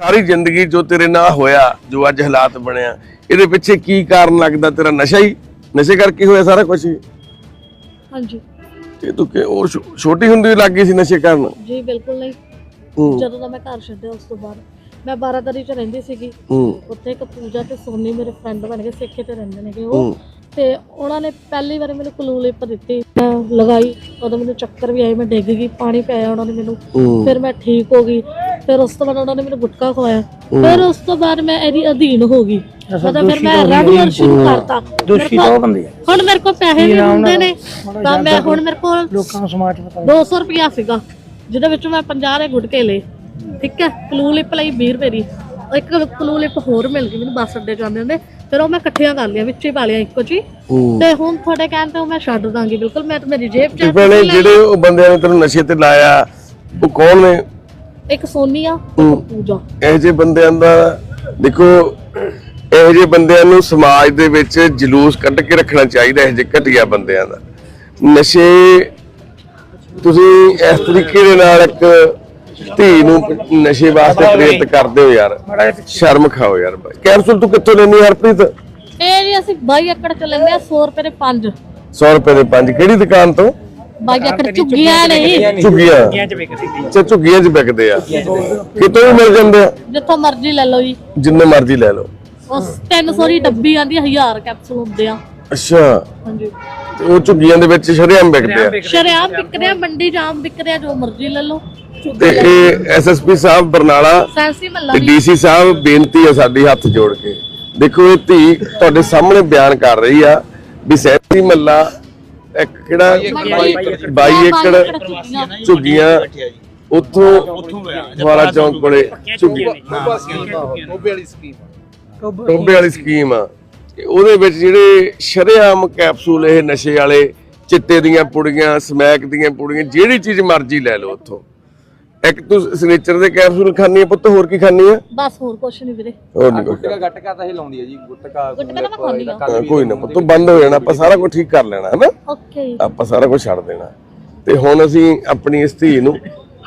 ਸਾਰੀ ਜ਼ਿੰਦਗੀ ਜੋ ਤੇਰੇ ਨਾਲ ਹੋਇਆ ਜੋ ਅੱਜ ਹਾਲਾਤ ਬਣਿਆ ਇਹਦੇ ਪਿੱਛੇ ਕੀ ਕਾਰਨ ਲੱਗਦਾ ਤੇਰਾ ਨਸ਼ਾ ਹੀ? ਨਸ਼ੇ ਕਰਕੇ ਹੋਇਆ ਸਾਰਾ ਕੁਝ ਹਾਂਜੀ। ਇਹ ਤੂੰ ਕਿ ਉਹ ਛੋ- ਛੋਟੀ ਹੁੰਦੀ ਲੱਗ ਗਈ ਸੀ ਨਸ਼ੇ ਕਰਨ? ਜੀ ਬਿਲਕੁਲ ਨਹੀਂ। ਹੂੰ। ਜਦੋਂ ਦਾ ਮੈਂ ਘਰ ਛੱਡਿਆ ਉਸ ਤੋਂ ਬਾਅਦ। ਮੈਂ ਬਾਰਾਦਰੀ ਚ ਰਹਿੰਦੀ ਸੀਗੀ। ਹੂੰ। ਉੱਥੇ ਇੱਕ ਪੂਜਾ ਤੇ ਸੋਨੀ ਮੇਰੇ ਫਰੈਂਡ ਬਣ ਗਏ ਸਿੱਖੇ ਤੇ ਰਹਿੰਦੇ ਨੇਗੇ ਉਹ। ਹੂੰ। ਤੇ ਉਹਨਾਂ ਨੇ ਪਹਿਲੀ ਵਾਰ ਮੈਨੂੰ ਕਲੂ ਲਿਪ ਦਿੱਤੀ ਮੈਂ ਲਗਾਈ ਉਦੋਂ ਮੈਨੂੰ ਚੱਕਰ ਵੀ ਆਏ ਮੈਂ ਡਿੱਗ ਗਈ ਪਾਣੀ ਪਿਆਇਆ ਉਹਨਾਂ ਨੇ ਮੈਨੂੰ। ਹੂੰ। ਫਿਰ ਮੈਂ ਠੀਕ ਹੋ ਗਈ ਫਿਰ ਉਸ ਤੋਂ ਬਾਅਦ ਉਹਨਾਂ ਨੇ ਮੈਨੂੰ ਗੁਟਕਾ ਖਵਾਇਆ। ਫਿਰ ਉਸ ਤੋਂ ਬਾਅਦ ਮੈਂ ਇਹਦੀ ਅਧੀਨ ਹੋ ਗਈ। ਮਤਲਬ ਫਿਰ ਮੈਂ ਰੈਗੂਲਰ ਸ਼ੁਰੂ ਕਰਤਾ। ਦੋਸ਼ੀ ਦੋ ਬੰਦੇ ਹੁਣ ਮੇਰੇ ਕੋਲ ਪੈਸੇ ਵੀ ਹੁੰਦੇ ਨੇ। ਤਾਂ ਮੈਂ ਹੁਣ ਮੇਰੇ ਕੋਲ ਲੋਕਾਂ ਨੂੰ ਸਮਾਜ ਪਤਾ 200 ਰੁਪਿਆ ਸੀਗਾ ਜਿਹਦੇ ਵਿੱਚ ਮੈਂ 50 ਦੇ ਗੁਟਕੇ ਲਏ। ਠੀਕ ਹੈ? ਕਲੂ ਲਿਪ ਲਈ 20 ਰੁਪਏ ਦੀ ਇੱਕ ਕਲੂ ਲਿਪ ਹੋਰ ਮਿਲ ਗਈ ਮੈਨੂੰ ਬੱਸ ਅੱਡੇ ਜਾਂਦੇ ਹੁੰਦੇ ਫਿਰ ਉਹ ਮੈਂ ਇਕੱਠੀਆਂ ਕਰ ਲਿਆ ਵਿੱਚ ਪਾ ਲਿਆ ਇੱਕੋ ਜੀ ਤੇ ਹੁਣ ਤੁਹਾਡੇ ਕਹਿਣ ਤੇ ਉਹ ਮੈਂ ਛੱਡ ਦਾਂਗੀ ਬਿਲਕੁਲ। ਮੈਂ ਤਾਂ ਮੇਰੀ ਜੇਬ ਚ ਭੈਣੇ ਜਿਹੜੇ ਉਹ ਬੰਦਿਆਂ ਨੇ ਤੈਨੂੰ ਨਸ਼ੇ ਤੇ ਲਾਇਆ ਉਹ ਕੌਣ ਨੇ? ਇੱਕ ਸੋਨੀ ਆ ਹੂੰ। ਇੱਕ ਪੂਜਾ। ਇਹੋ ਜਿਹੇ ਬੰਦਿਆਂ ਦਾ ਦੇਖੋ ਇਹੋ ਜਿਹੇ ਬੰਦਿਆਂ ਨੂੰ ਸਮਾਜ ਦੇ ਵਿੱਚ ਜਲੂਸ ਕੱਢ ਕੇ ਰੱਖਣਾ ਚਾਹੀਦਾ ਇਹੋ ਜਿਹੇ ਘਟੀਆ ਬੰਦਿਆਂ ਦਾ। ਨਸ਼ੇ ਤੁਸੀਂ ਇਸ ਤਰੀਕੇ ਦੇ ਨਾਲ ਇੱਕ ਧੀ ਨੂੰ ਨਸ਼ੇ ਵਾਸਤੇ ਪ੍ਰੇਰਿਤ ਕਰਦੇ ਹੋ ਯਾਰ। ਸ਼ਰਮ ਖਾਓ ਯਾਰ ਬਾਈ। ਕੈਪਸੂਲ ਤੂੰ ਕਿੱਥੋਂ ਲੈਣੀ ਹਰਪ੍ਰੀਤ? ਇਹ ਜੀ ਅਸੀਂ 22 ਏਕੜ ਚ ਲੈਂਦੇ ਆ 100 ਰੁਪਏ ਦੇ 5 100 ਰੁਪਏ ਦੇ ਪੰਜ। ਕਿਹੜੀ ਦੁਕਾਨ ਤੋਂ? 22 ਏਕੜ ਝੁੱਗੀਆਂ ਨਹੀਂ। ਝੁੱਗੀਆਂ। ਚ ਝੁੱਗੀਆਂ 'ਚ ਵਿਕਦੇ ਆ। ਕਿਤੋਂ ਵੀ ਮਿਲ ਜਾਂਦੇ ਆ? ਜਿੱਥੋਂ ਮਰਜ਼ੀ ਲੈ ਲਓ ਜੀ। ਜਿੰਨੇ ਮਰਜ਼ੀ ਲੈ ਲਓ। ਉਸ 300 ਦੀ ਡੱਬੀ ਆਂਦੀ 1000 ਕੈਪਸੂਲ ਹੁੰਦੇ ਆ। ਅੱਛਾ। ਹਾਂਜੀ। ਉਹ ਝੁੱਗੀਆਂ ਦੇ ਵਿੱਚ ਸ਼ਰੇਆਮ ਵਿਕਦੇ ਆ। ਸ਼ਰਿਆਮ ਵਿਕਦੇ ਆ। ਮੰਡੀ ਜਾਮ ਵਿਕਦੇ ਆ ਜੋ ਮਰਜ਼ੀ ਲੈ ਲਓ। ਤੇ ਇਹ ਐਸਐਸਪੀ ਸਾਹਿਬ ਬਰਨਾਲਾ ਸੈਂਸੀ ਮੱਲਾ ਤੇ ਡੀਸੀ ਸਾਹਿਬ ਬੇਨਤੀ ਹੈ ਸਾਡੀ ਹੱਥ ਜੋੜ ਕੇ। ਦੇਖੋ ਇਹ ਧੀ ਤੁਹਾਡੇ ਸਾਹਮਣੇ ਬਿਆਨ ਕਰ ਰਹੀ ਆ ਵੀ ਸੈਂਸੀ ਮੱਲਾ ਇੱਕ ਕਿਹੜਾ 22 ਏਕੜ ਝੁੱਗੀਆਂ ਉੱਥੋਂ ਵਾਲਾ ਚੌਂਕ ਕੋਲੇ ਝੁੱਗੀਆਂ ਟੋਬੇ ਵਾਲੀ ਸਕੀਮ ਆ। ਤੇ ਉਹਦੇ ਵਿੱਚ ਜਿਹੜੇ ਸ਼ਰੇਆਮ ਕੈਪਸੂਲ ਇਹ ਨਸ਼ੇ ਵਾਲੇ ਚਿੱਟੇ ਦੀਆਂ ਪੁੜੀਆਂ ਸਮੈਕ ਦੀਆਂ ਪੁੜੀਆਂ ਜਿਹੜੀ ਚੀਜ਼ ਮਰਜ਼ੀ ਲੈ ਲਓ ਉੱਥੋਂ। ਇੱਕ ਤੂੰ ਸਿਗਨੇਚਰ ਦੇ ਕੈਪਸੂਲ ਖਾਣੀ ਆ ਪੁੱਤ ਹੋਰ ਕੀ ਖਾਣੀ ਆ? ਬਸ ਹੋਰ ਕੁਛ ਨਹੀਂ ਵੀਰੇ। ਹੋਰ ਨਹੀਂ ਕੁਛ। ਗੁੱਟਕਾ ਗੱਟਕਾ ਤਾਂ ਇਹ ਲਾਉਂਦੀ ਹੈ ਜੀ ਗੁੱਟਕਾ ਗੁੱਟਕਾ ਤਾਂ ਮੈਂ ਖਾਂਦੀ ਆ। ਹਾਂ, ਕੋਈ ਨਾ ਪੁੱਤ ਬੰਦ ਹੋ ਜਾਣਾ ਆਪਾਂ ਸਾਰਾ ਕੁਝ ਠੀਕ ਕਰ ਲੈਣਾ ਹੈ ਨਾ ਓਕੇ। ਜੀ ਆਪਾਂ ਸਾਰਾ ਕੁਝ ਛੱਡ ਦੇਣਾ। ਤੇ ਹੁਣ ਅਸੀਂ ਆਪਣੀ ਇਸ ਧੀ ਨੂੰ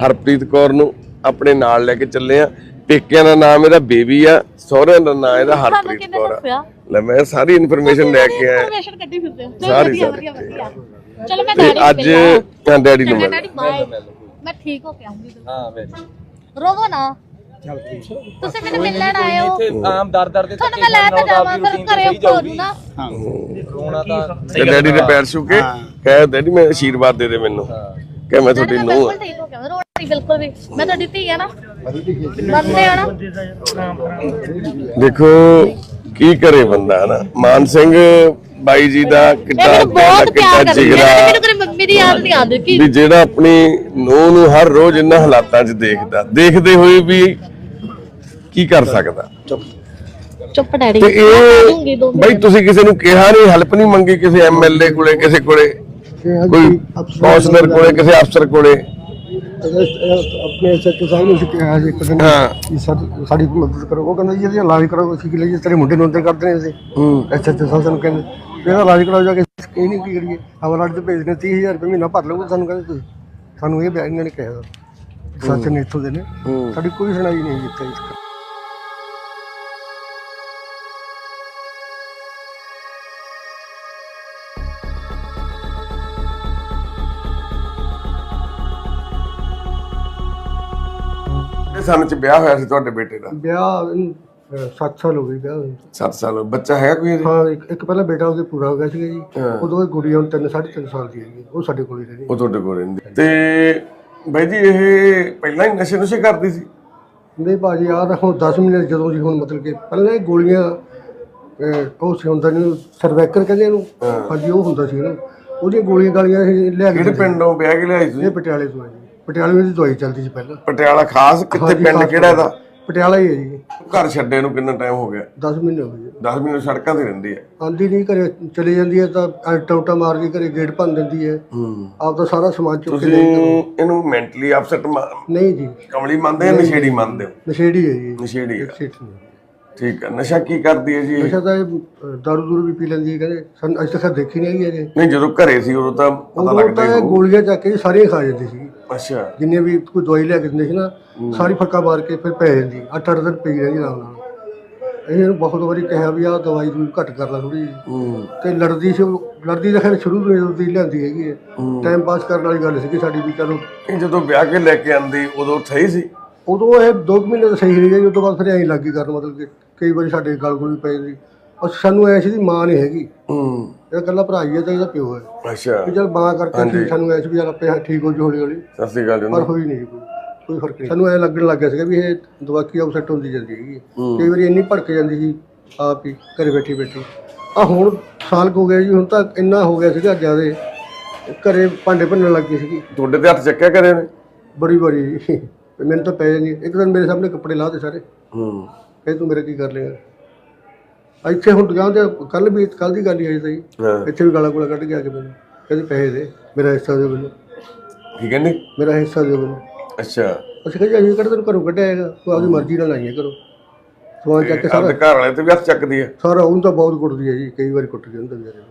ਹਰਪ੍ਰੀਤ ਕੌਰ ਨੂੰ ਆਪਣੇ ਨਾਲ ਲੈ ਕੇ ਚੱਲੇ ਆ। ਪੇਕਿਆਂ ਦਾ ਨਾਮ ਇਹਦਾ ਬੇਬੀ ਆ ਸਹੁਰਿਆਂ ਦਾ ਨਾਮ ਇਹਦਾ ਤੁਹਾਨੂੰ ਹਰਪ੍ਰੀਤ ਕੌਰ ਆ। ਦੱਸਿਆ? ਲੈ ਮੈਂ ਸਾਰੀ ਇਨਫੋਰਮੇਸ਼ਨ ਲੈ ਕੇ ਆਇਆ। ਇਨਫੋਰਮੇਸ਼ਨ ਕੱਢੀ ਫਿਰਦੇ ਹੋ। ਸਾਰੀ ਵਧੀਆ ਸਾਰੀ। ਵਧੀਆ ਵਧੀਆ। ਚਲੋ ਮੈਂ ਤੇ ਡੈਡੀ ਅੱਜ ਨੂੰ ਮਿਲਣਾ। ਹਾਂ ਡੈਡੀ ਨੂੰ ਚੰਗਾ ਮਿਲ ਡੈਡੀ ਬਾਏ ਮੈਂ ਠੀਕ ਹੋ ਕੇ ਆਉਂਗੀ ਹਾਂ ਵੈਰੀ ਰੋਵੋ ਨਾ। ਤੁਸੀਂ ਮੈਨੂੰ ਮਿਲਣ ਆਏ ਹੋ ਇੱਥੇ ਆਮ ਦਰ ਦਰ ਦੇ ਤੁਹਾਨੂੰ ਮੈਂ ਲੈ ਤਾਂ ਜਾਵਾਂ ਫਿਰ ਘਰੇ ਔਖਾ ਹੋ। ਨਾ ਰੋਣਾ ਤਾਂ ਤੇ ਡੈਡੀ ਦੇ ਪੈਰ ਛੂ ਕੇ ਕਹੇ ਡੈਡੀ ਮੈਂ ਆਸ਼ੀਰਵਾਦ ਦੇ ਦੇ ਮੈਨੂੰ। ਕਹੇ ਮੈਂ ਤੁਹਾਡੀ ਨੂੰਹ ਬਿਲਕੁਲ ਠੀਕ ਹੋ ਗਿਆ ਰੋਣਾ ਨਹੀਂ ਬਿਲਕੁਲ ਵੀ। ਮੈਂ ਤੁਹਾਡੀ ਧੀ ਆ ਨਾ। ਮੰਨਦੇ ਹੋ ਨਾ। ਦੇਖੋ ਕੀ ਕਰੇ ਬੰਦਾ ਹਨਾ ਮਾਨ ਸਿੰਘ ਬਾਈ ਜੀ ਦਾ ਕਿੱਡਾ ਕਿੱਡਾ ਪਿਆਰ ਕਰਦੀ ਹੈ ਜਿਗਰਾ। ਮੰਮੀ ਦੀ ਯਾਦ ਨਹੀਂ ਆਉਂਦੀ ਕਿ ਵੀ ਜਿਹੜਾ ਆਪਣੀ ਨੂੰਹ ਨੂੰ ਹਰ ਰੋਜ਼ ਇਹਨਾਂ ਹਾਲਾਤਾਂ 'ਚ ਦੇਖਦਾ ਦੇਖਦੇ ਹੋਏ ਵੀ ਕੀ ਕਰ ਸਕਦਾ? ਚੁੱਪ। ਡੈਡੀ। ਤੇ ਮੈਂ ਦੂੰਗੀ ਇਹ ਦੋ ਬਈ ਤੁਸੀਂ ਕਿਸੇ ਨੂੰ ਕਿਹਾ ਨਹੀਂ ਹੈਲਪ ਨਹੀਂ ਮੰਗੀ ਕਿਸੇ ਐਮਐਲਏ ਕੋਲੇ ਕਿਸੇ ਕੋਲੇ? ਕੋਈ ਕੌਂਸਲਰ ਕੋਲੇ ਕਿਸੇ ਅਫਸਰ ਕੋਲੇ? ਆਪਣੇ ਸੱਚ ਸਾਹਮਣੇ ਸੀ ਕਿਹਾ ਸੀ ਇੱਕ ਦਿਨ ਹਾਂ। ਕਿ ਸਾਡੀ ਮਦਦ ਕਰੋ। ਉਹ ਕਹਿੰਦਾ ਜੀ ਇਹਦੀ ਇਲਾਜ ਕਰੋ ਅਸੀਂ ਕਿ ਲਈਏ ਤੇਰੇ ਮੁੰਡੇ ਨੂੰ ਅੰਦਰ ਕਰਦੇ ਨੇ ਅਸੀਂ। ਅੱਛਾ ਕਹਿੰਦੇ। ਇਹਦਾ ਇਲਾਜ ਕਰਾਓ ਜਾ ਕੇ ਇਹ ਨਹੀਂ ਕੀ ਕਰੀਏ। ਹਵਾਲਾਟ ਤੇ ਭੇਜਦੇ 30000 ਰੁਪਏ ਮਹੀਨਾ ਭਰ ਲਓ ਸਾਨੂੰ ਕਹਿੰਦੇ ਤੁਸੀਂ। ਸਾਨੂੰ ਇਹ ਬਿਆਨ ਇਹਨਾਂ ਨੇ ਕਿਹਾ ਸੱਚ ਨੇ ਇੱਥੋਂ ਦੇ ਨੇ। ਸਾਡੀ ਕੋਈ ਸੁਣਾਈ ਨਹੀਂ ਜਿੱਥੇ ਇਸ ਸਾਲ ਚ ਵਿਆਹ ਹੋਇਆ ਸੀ ਤੁਹਾਡੇ ਬੇਟੇ ਦਾ? ਵਿਆਹ 7 ਸਾਲ ਹੋ ਗਏ ਵਿਆਹ ਹੋਏ ਨੂੰ। 7 ਸਾਲ ਬੱਚਾ ਹੈਗਾ ਕੋਈ ਇਹਦੇ? ਹਾਂ ਇੱਕ ਇੱਕ ਪਹਿਲਾਂ ਬੇਟਾ ਉਹਦੇ ਪੂਰਾ ਹੋ ਗਿਆ ਸੀਗਾ ਜੀ। ਹਾਂ। ਉਦੋਂ ਇਹ ਗੁੜੀਆ ਹੁਣ 3 3.5 ਸਾਲ ਦੀ ਹੈਗੀ ਉਹ ਸਾਡੇ ਕੋਲ ਹੀ। ਰਹਿੰਦੀ ਉਹ ਤੁਹਾਡੇ ਕੋਲ ਰਹਿੰਦੀ ਤੇ ਬਾਈ ਜੀ ਇਹ ਪਹਿਲਾਂ ਹੀ ਨਸ਼ੇ ਨੁਸ਼ੇ ਕਰਦੀ ਸੀ? ਨਹੀਂ ਭਾਜੀ ਯਾਰ ਹੁਣ 10 ਮਹੀਨੇ ਜਦੋਂ ਜੀ ਹੁਣ ਮਤਲਬ ਕਿ ਪਹਿਲਾਂ ਇਹ ਗੋਲੀਆਂ ਅਹ, ਉਹ ਸੀ ਹੁੰਦਾ ਨਹੀਂ ਸਰਵੈਕਰ ਕਹਿੰਦੇ ਇਹਨੂੰ। ਹਾਂਜੀ ਉਹ ਹੁੰਦਾ ਸੀ ਨਾ ਉਹਦੀਆਂ ਗੋਲੀਆਂ ਗਾਲੀਆਂ ਅਸੀਂ ਲਿਆ ਕੇ ਕਿਹੜੇ ਪਿੰਡੋਂ ਵਿਆਹ ਕੇ ਲਿਆਈ ਸੀ ਇਹ ਪਟਿਆਲੇ ਤੋਂ ਜੀ। ਪਟਿਆਲੇ ਵਿੱਚ ਦਵਾਈ ਚੱਲਦੀ ਸੀ ਪਹਿਲਾਂ। ਪਟਿਆਲਾ ਖਾਸ ਕਿੱਥੇ ਹਾਂਜੀ, ਪਿੰਡ ਖਾਸ ਕਿਹੜਾ ਇਹਦਾ? ਪਟਿਆਲਾ ਹੀ ਹੈ ਜੀ। ਘਰ ਛੱਡੇ ਨੂੰ ਕਿੰਨਾ ਟਾਈਮ ਹੋ ਗਿਆ? 10 ਮਹੀਨੇ ਹੋ ਗਏ ਜੀ। 10 ਮਹੀਨੇ ਸੜਕਾਂ ਤੇ ਰਹਿੰਦੀ ਹੈ? ਆਂਦੀ ਨਹੀਂ ਘਰੇ ਚਲੀ ਜਾਂਦੀ ਹੈ ਤਾਂ ਟੌਟਾ ਮਾਰ ਕੇ ਘਰੇ ਗੇਟ ਭੰਨ ਦਿੰਦੀ ਹੈ। ਹੂੰ। ਆਪ ਦਾ ਸਾਰਾ ਸਮਾਨ ਚੁੱਕ ਕੇ ਲੈ ਇਹਨੂੰ ਮੈਂਟਲੀ ਅਪਸੈਟ ਨਹੀਂ ਜੀ। ਕਮਲੀ ਮੰਨਦੇ ਆ ਨਸ਼ੇੜੀ ਮੰਨਦੇ ਹੋ? ਨਸ਼ੇੜੀ ਹੈ ਜੀ। ਨਸ਼ੇੜੀ ਨਹੀਂ। ਠੀਕ ਹੈ। ਨਸ਼ਾ ਕੀ ਕਰਦੀ ਹੈ ਜੀ? ਨਸ਼ਾ ਤਾਂ ਇਹ ਦਾਰੂ ਦੂਰੂ ਵੀ ਪੀ ਲੈਂਦੀ ਹੈ ਕਹਿੰਦੇ। ਸਾਨੂੰ ਅੱਜ ਤੱਕ ਦੇਖੀ ਨਹੀਂ ਹੈਗੀ ਅਜੇ ਨਹੀਂ ਜਦੋਂ ਘਰੇ ਸੀ ਉਦੋਂ ਤਾਂ ਪਤਾ ਲੱਗਦਾ ਹੀ। ਗੋਲੀਆਂ ਚੱਕ ਕੇ ਸਾਰੀਆਂ ਖਾ ਜਾਂਦੀ ਸੀ। ਅੱਛਾ। ਜਿੰਨੇ ਵੀ ਕੋਈ ਦਵਾਈ ਲੈ ਕੇ ਦਿੰਦੇ ਸੀ ਨਾ ਸਾਰੀ ਫੱਕਾ ਮਾਰ ਕੇ ਫਿਰ ਪੈ ਜਾਂਦੀ। ਅੱਠ ਅੱਠ ਦਿਨ ਪਈ ਰਹਿੰਦੀ ਆਰਾਮ ਨਾਲ। ਇਹਨੂੰ ਬਹੁਤ ਵਾਰੀ ਕਿਹਾ ਵੀ ਆਹ ਦਵਾਈ ਨੂੰ ਘੱਟ ਕਰ ਲੈ ਥੋੜੀ ਤੇ ਲੜਦੀ ਸੀ ਉਹ- ਲੜਦੀ ਤਾਂ ਖੈਰ ਸ਼ੁਰੂ ਤੋਂ ਹੀ ਲੜਦੀ ਲਿਆਂਦੀ ਹੈਗੀ ਹੈ। ਟਾਈਮ ਪਾਸ ਕਰਨ ਵਾਲੀ ਗੱਲ ਸੀਗੀ ਸਾਡੀ ਵੀ ਚਲੋ। ਇਹ ਜਦੋਂ ਵਿਆਹ ਕੇ ਲੈ ਕੇ ਆਂਦੀ ਉਦੋਂ ਸਹੀ ਸੀ? ਉਦੋਂ ਇਹ 2 ਮਹੀਨੇ ਤਾਂ ਸਹੀ ਰਹੀ ਗਈ ਉਸ ਤੋਂ ਬਾਅਦ ਫਿਰ ਐਂ ਲੱਗੀ ਕਰਨ ਮਤਲਬ ਕਿ ਕਈ ਵਾਰੀ ਸਾਡੇ ਗਲ ਗੁਲ ਵੀ ਪੈ ਜਾਂਦੀ। ਔਰ ਸਾਨੂੰ ਐ ਸੀ ਦੀ ਮਾਂ ਨਹੀਂ ਹੈਗੀ। ਹੂੰ। ਇਹ ਇਕੱਲਾ ਭਰਾ ਹੀ ਹੈ ਤੇ ਇਹਦਾ ਪਿਓ ਹੈ। ਅੱਛਾ। ਵੀ ਚਲ ਮਾਂ ਕਰਕੇ ਠੀਕ ਸਾਨੂੰ ਐ ਸੀ ਵੀ ਯਾਰ ਆਪੇ ਠੀਕ ਹੋ ਜੂ ਹੌਲੀ ਹੌਲੀ ਸਤਿ ਸ੍ਰੀ ਅਕਾਲ ਪਰ ਹੋਈ ਨਹੀਂ ਕੋਈ ਕੋਈ ਫ਼ਰਕ ਨਹੀਂ। ਸਾਨੂੰ ਐ ਲੱਗਣ ਲੱਗ ਗਿਆ ਸੀਗਾ ਵੀ ਇਹ ਦਵਾਕੀ ਆਫਸੈਟ ਹੁੰਦੀ ਜਾਂਦੀ ਹੈਗੀ ਕਈ ਵਾਰੀ ਇੰਨੀ ਭੜਕ ਜਾਂਦੀ ਸੀ ਆਪ ਹੀ ਘਰੇ ਬੈਠੀ ਬੈਠੀ। ਆ ਹੁਣ ਸਾਲ ਕੁ ਹੋ ਗਿਆ ਜੀ ਹੁਣ ਤਾਂ ਇੰਨਾ ਹੋ ਗਿਆ ਸੀਗਾ ਜਿਆਦੇ ਘਰੇ ਭਾਂਡੇ ਭੰਨਣ ਲੱਗ ਗਈ ਸੀਗੀ। ਤੁਹਾਡੇ ਤੇ ਹੱਥ ਚੱਕਿਆ ਕਰੇ ਨੇ ਬੜੀ ਬੜੀ ਮੈਨੂੰ ਤਾਂ ਪੈ ਜਾਂਦੀ ਇੱਕ ਦਿਨ ਮੇਰੇ ਸਾਹਮਣੇ ਕੱਪੜੇ ਲਾਹ ਦੇ ਸਾਰੇ। ਹੂੰ। ਕਹੇ ਤੂੰ ਮੇਰੇ ਕੀ ਕਰ ਲੇਗਾ ਇੱਥੇ ਹੁਣ ਦੁਕਾਨ ਤੇ ਕੱਲ ਵੀ ਕੱਲ ਦੀ ਗੱਲ ਹੀ ਆਈ ਹਾਂ। ਇੱਥੇ ਵੀ ਗਾਲਾਂ ਗੋਲਾ ਕੱਢ ਕੇ ਆ ਕੇ ਮੈਨੂੰ। ਕਹਿੰਦੀ ਪੈਸੇ ਦੇ ਮੇਰਾ ਹਿੱਸਾ ਦਿਓ ਮੈਨੂੰ। ਕੀ ਕਹਿੰਦੇ? ਮੇਰਾ ਹਿੱਸਾ ਦਿਓ ਮੈਨੂੰ। ਅੱਛਾ। ਅਸੀਂ ਕਹਿੰਦੇ ਅਸੀਂ ਕਿਹੜਾ ਤੈਨੂੰ ਘਰੋਂ ਕੱਢਿਆ ਹੈਗਾ? ਤੂੰ ਆਪਦੀ ਮਰਜ਼ੀ ਨਾਲ ਆਈਏ ਕਰੋ ਸਮਾਨ ਚੱਕ ਕੇ ਸਾਰਾ ਘਰ ਵਾਲੇ ਤੇ ਵੀ ਹੱਥ ਚੱਕਦੀ ਹੈ ਸਾਰਾ ਉਹਨੂੰ ਤਾਂ ਬਹੁਤ ਕੁੱਟਦੀ ਹੈ ਜੀ ਕਈ ਵਾਰੀ ਕੁੱਟ ਕੇ ਹੁੰਦਾ ਵਿਚਾਰੇ ਨੂੰ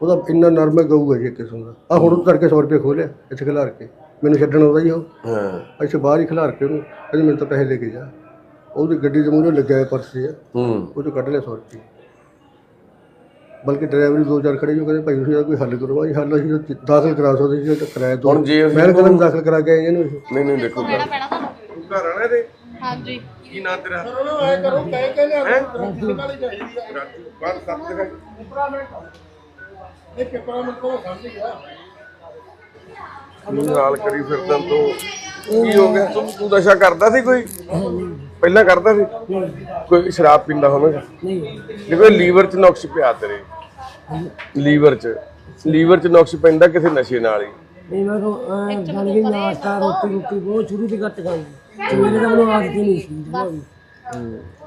ਉਹਦਾ ਇੰਨਾ ਨਰਮ ਗਊ ਹੈ ਜੀ ਕਿਸਮ ਦਾ। ਆ ਹੁਣ ਉਹ ਤੜਕੇ 100 ਰੁਪਏ ਖੋਲਿਆ ਇੱਥੇ ਖਿਲਾਰ ਕੇ। ਮੈਨੂੰ ਛੱਡਣ ਆਉਂਦਾ ਜੀ ਉਹ। ਹਾਂ। ਅੱਛਾ ਬਾਹਰ ਹੀ ਖਿਲਾਰ ਕੇ ਉਹਨੂੰ ਕਹਿੰਦੀ ਮੈਨੂੰ ਤਾਂ ਪੈਸੇ ਲੈ ਕੇ ਜਾ। ਉਹਦੀ ਗੱਡੀ ਦੇ ਮੂਹਰੇ ਲੱਗਿਆ ਹੋਇਆ ਪਰਸ ਸੀ ਹੂੰ। ਉਹ ਚੋਂ ਕੱਢ ਲਿਆ 100 ਰੁਪਏ। ਬਲਕਿ ਡਰਾਈਵਰ ਦੋ ਚਾਰ ਖੜੇ ਜੋ ਕਹਿੰਦੇ ਭਾਈ ਤੁਸੀਂ ਇਹਦਾ ਕੋਈ ਹੱਲ ਕਰੋ। ਭਾਈ ਹੱਲ ਅਸੀਂ ਤਾਂ ਦਾਖਲ ਕਰਾ ਸਕਦੇ ਸੀ ਤਾਂ ਕਿਰਾਇਆ ਦੋ ਹੁਣ ਜੇ ਅਸੀਂ ਮੈਂ ਦਾਖਲ ਕਰਾ ਕੇ ਆਏ ਇਹਨੂੰ ਨਹੀਂ ਨਹੀਂ ਦੇਖੋ ਘਰ ਪੈਣਾ ਤੁਹਾਨੂੰ ਘਰ ਵਾਲੇ ਦੇ? ਹਾਂਜੀ। ਕੀ ਨਾਂ ਤੇਰਾ? ਬਾਹਰ ਸੱਤ ਦਿਖਾਈ ਤੂੰ ਨਾਲ ਕਰੀ ਫਿਰਦਾ ਤੂੰ ਕੀ ਹੋ ਗਿਆ? ਤੂੰ ਤੂੰ ਨਸ਼ਾ ਕਰਦਾ ਸੀ ਕੋਈ? ਪਹਿਲਾਂ ਕਰਦਾ ਸੀ? ਕੋਈ ਸ਼ਰਾਬ ਪੀਂਦਾ ਹੋਵੇਗਾ? ਨਹੀਂ। ਕੋਈ ਲੀਵਰ 'ਚ ਨੁਕਸ ਪਿਆ ਤੇਰੇ। ਲੀਵਰ 'ਚ। ਲੀਵਰ 'ਚ ਨੁਕਸ ਪੈਂਦਾ ਕਿਸੇ ਨਸ਼ੇ ਨਾਲ ਹੀ। ਨਹੀਂ ਮੈਂ ਕੋ ਗੱਲ ਵੀ ਨਾਸ਼ਤਾ ਰੋਟੀ ਰੋਟੀ ਬਹੁਤ ਸ਼ੁਰੂ ਤੋਂ ਘੱਟ ਖਾਈ ਸਵੇਰੇ ਤਾਂ ਮੈਨੂੰ ਆਦਤ ਹੀ ਨਹੀਂ ਸੀ। ਜਮਾਂ ਵੀ।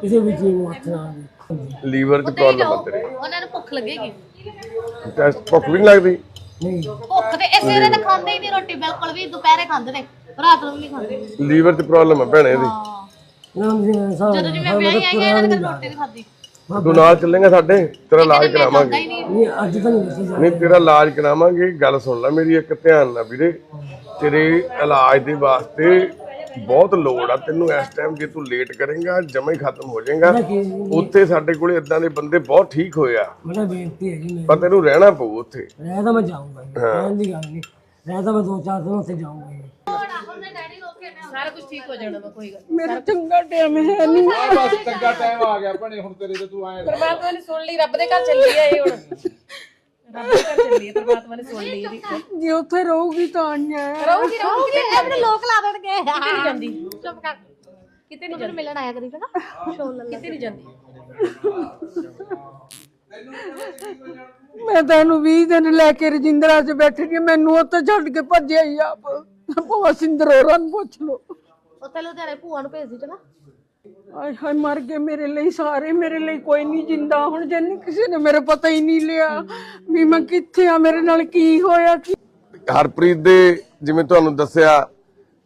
ਕਿਸੇ ਵੀ ਚੀਜ਼ ਨੂੰ ਹੱਥ ਨਾ ਆਵੇ। ਲੀਵਰ 'ਚ ਪ੍ਰੋਬਲਮ ਆ ਤੇਰੇ। ਉਹਨਾਂ ਨੂੰ ਭੁੱਖ ਲੱਗੇਗੀ। ਟੈਸਟ ਭੁੱਖ ਵੀ ਨਹੀਂ ਲੱਗਦੀ? ਨਹੀਂ। ਭੁੱਖ ਤੇ ਇਸੇ ਵੇਲੇ ਤਾਂ ਖਾਂਦੇ ਹੀ ਨਹੀਂ ਰੋਟੀ ਬਿਲਕੁਲ ਵੀ ਦੁਪਹਿਰੇ ਖਾਂਦੇ ਨੇ। ਰਾਤ ਨੂੰ ਵੀ ਨਹੀਂ ਖਾਂਦੇ। ਲੀਵਰ 'ਚ ਪ੍ਰੋਬਲਮ ਆ ਭੈਣੇ ਇਹਦੀ। ਨਾਮ ਜਦੋਂ ਜਿਵੇਂ ਵਿਆਹੀ ਆਈ ਆ ਇਹਨਾਂ ਨੇ ਰੋਟੀ ਨਹੀਂ ਖਾਧੀ। ਤੂੰ ਨਾਲ ਚੱਲੇਗਾ ਸਾਡੇ? ਤੇਰਾ ਇਲਾਜ ਕਰਾਵਾਂਗੇ। ਖਾਂਦਾ ਹੀ ਨਹੀਂ। ਨਹੀਂ ਅੱਜ ਤਾਂ ਨਹੀਂ ਸੀ ਨਹੀਂ ਤੇਰਾ ਇਲਾਜ ਕਰਾਵਾਂਗੇ। ਗੱਲ ਸੁਣ ਲੈ ਮੇਰੀ ਇੱਕ ਧਿਆਨ ਨਾਲ ਵੀਰੇ। ਤੇਰੇ ਇਲਾਜ ਦੇ ਵਾਸਤੇ ਬਹੁਤ ਲੋੜ ਆ। ਤੈਨੂੰ ਇਸ ਟਾਈਮ ਜੇ ਤੂੰ ਲੇਟ ਕਰੇਗਾ ਜਮਾ ਹੀ ਖਤਮ ਹੋ ਜਾਏਗਾ। ਉੱਥੇ ਸਾਡੇ ਕੋਲੇ ਇਦਾਂ ਦੇ ਬੰਦੇ ਬਹੁਤ ਠੀਕ ਹੋਏ ਆ। ਬੜਾ ਬੇਨਤੀ ਹੈ ਜੀ ਮੈਂ ਪਰ ਤੈਨੂੰ ਰਹਿਣਾ ਪਊ ਉੱਥੇ। ਰਹਿ ਤਾਂ ਮੈਂ ਜਾਊਂਗਾ ਜੀ ਰਹਿਣ ਦੀ ਗੱਲ ਨਹੀਂ। ਰਹਿ ਤਾਂ ਮੈਂ ਦੋ ਚਾਰ ਦਿਨ ਉੱਥੇ ਜਾਊਂਗਾ ਜੀ। ਸਾਰਾ ਕੁਝ ਠੀਕ ਹੋ ਜਾਣਾ ਵਾ, ਕੋਈ ਗੱਲ ਮੇਰਾ ਚੰਗਾ ਟਾਈਮ ਹੈ ਨਹੀਂ ਬਸ ਚੰਗਾ ਟਾਈਮ ਆ ਗਿਆ ਭਣੇ ਹੁਣ ਤੇਰੇ ਤੇ ਤੂੰ ਆਏ ਪਰਮਾਤਮਾ ਨੇ ਸੁਣ ਲਈ ਰੱਬ ਦੇ ਘਰ ਚੱਲੀ ਆ ਇਹ ਹੁਣ। ਰੱਬ ਦੇ ਘਰ ਚੱਲੀ ਆ ਪਰਮਾਤਮਾ ਨੇ ਸੁਣ ਲਈ ਇਹਦੀ। ਜੇ ਉੱਥੇ ਰਹੂਗੀ ਤਾਂ ਆਈਆਂ ਰਹੂਗੀ ਰਹੂਗੀ ਕਿਤੇ ਆਪਣੇ ਲੋਕ ਲਾ ਦੇਣਗੇ। ਨਹੀਂ ਜਾਂਦੀ। ਚੁੱਪ ਕਰ। ਕਿਤੇ ਨਹੀਂ ਤੈਨੂੰ ਮਿਲਣ ਆਇਆ ਕਰੀ ਨਾ ਸ਼ੋਲ ਲੱਲਾ ਕਿਤੇ ਨਹੀਂ ਜਾਂਦੀ। ਮੈਂ ਤੈਨੂੰ 20 ਦਿਨ ਲੈ ਕੇ ਰਜਿੰਦਰਾ 'ਚ ਬੈਠੀ ਰਹੀ ਮੈਨੂੰ ਉੱਥੇ ਛੱਡ ਕੇ ਭੱਜਿਆ ਹੀ ਆਪ। ਭਵਾ ਸਿੰਦਰ ਹੋਰਾਂ ਨੂੰ ਪੁੱਛ ਲੋ ਉੱਥੇ ਲੁਧਿਆਣੇ ਭੂਆ ਨੂੰ ਭੇਜ ਦੀ ਚੰਗਾ ਆਏ ਹਾਏ ਮਰ ਗਏ ਮੇਰੇ ਲਈ ਸਾਰੇ ਮੇਰੇ ਲਈ ਕੋਈ ਨਹੀਂ ਜਿੰਦਾ। ਹੁਣ ਜਨ ਕਿਸੇ ਨੇ ਮੇਰੇ ਪਤਾ ਹੀ ਨਹੀਂ ਲਿਆ ਵੀ ਮੈਂ ਕਿੱਥੇ ਆ ਮੇਰੇ ਨਾਲ ਕੀ ਹੋਇਆ ਕੀ ਹਰਪ੍ਰੀਤ ਦੇ ਜਿਵੇਂ ਤੁਹਾਨੂੰ ਦੱਸਿਆ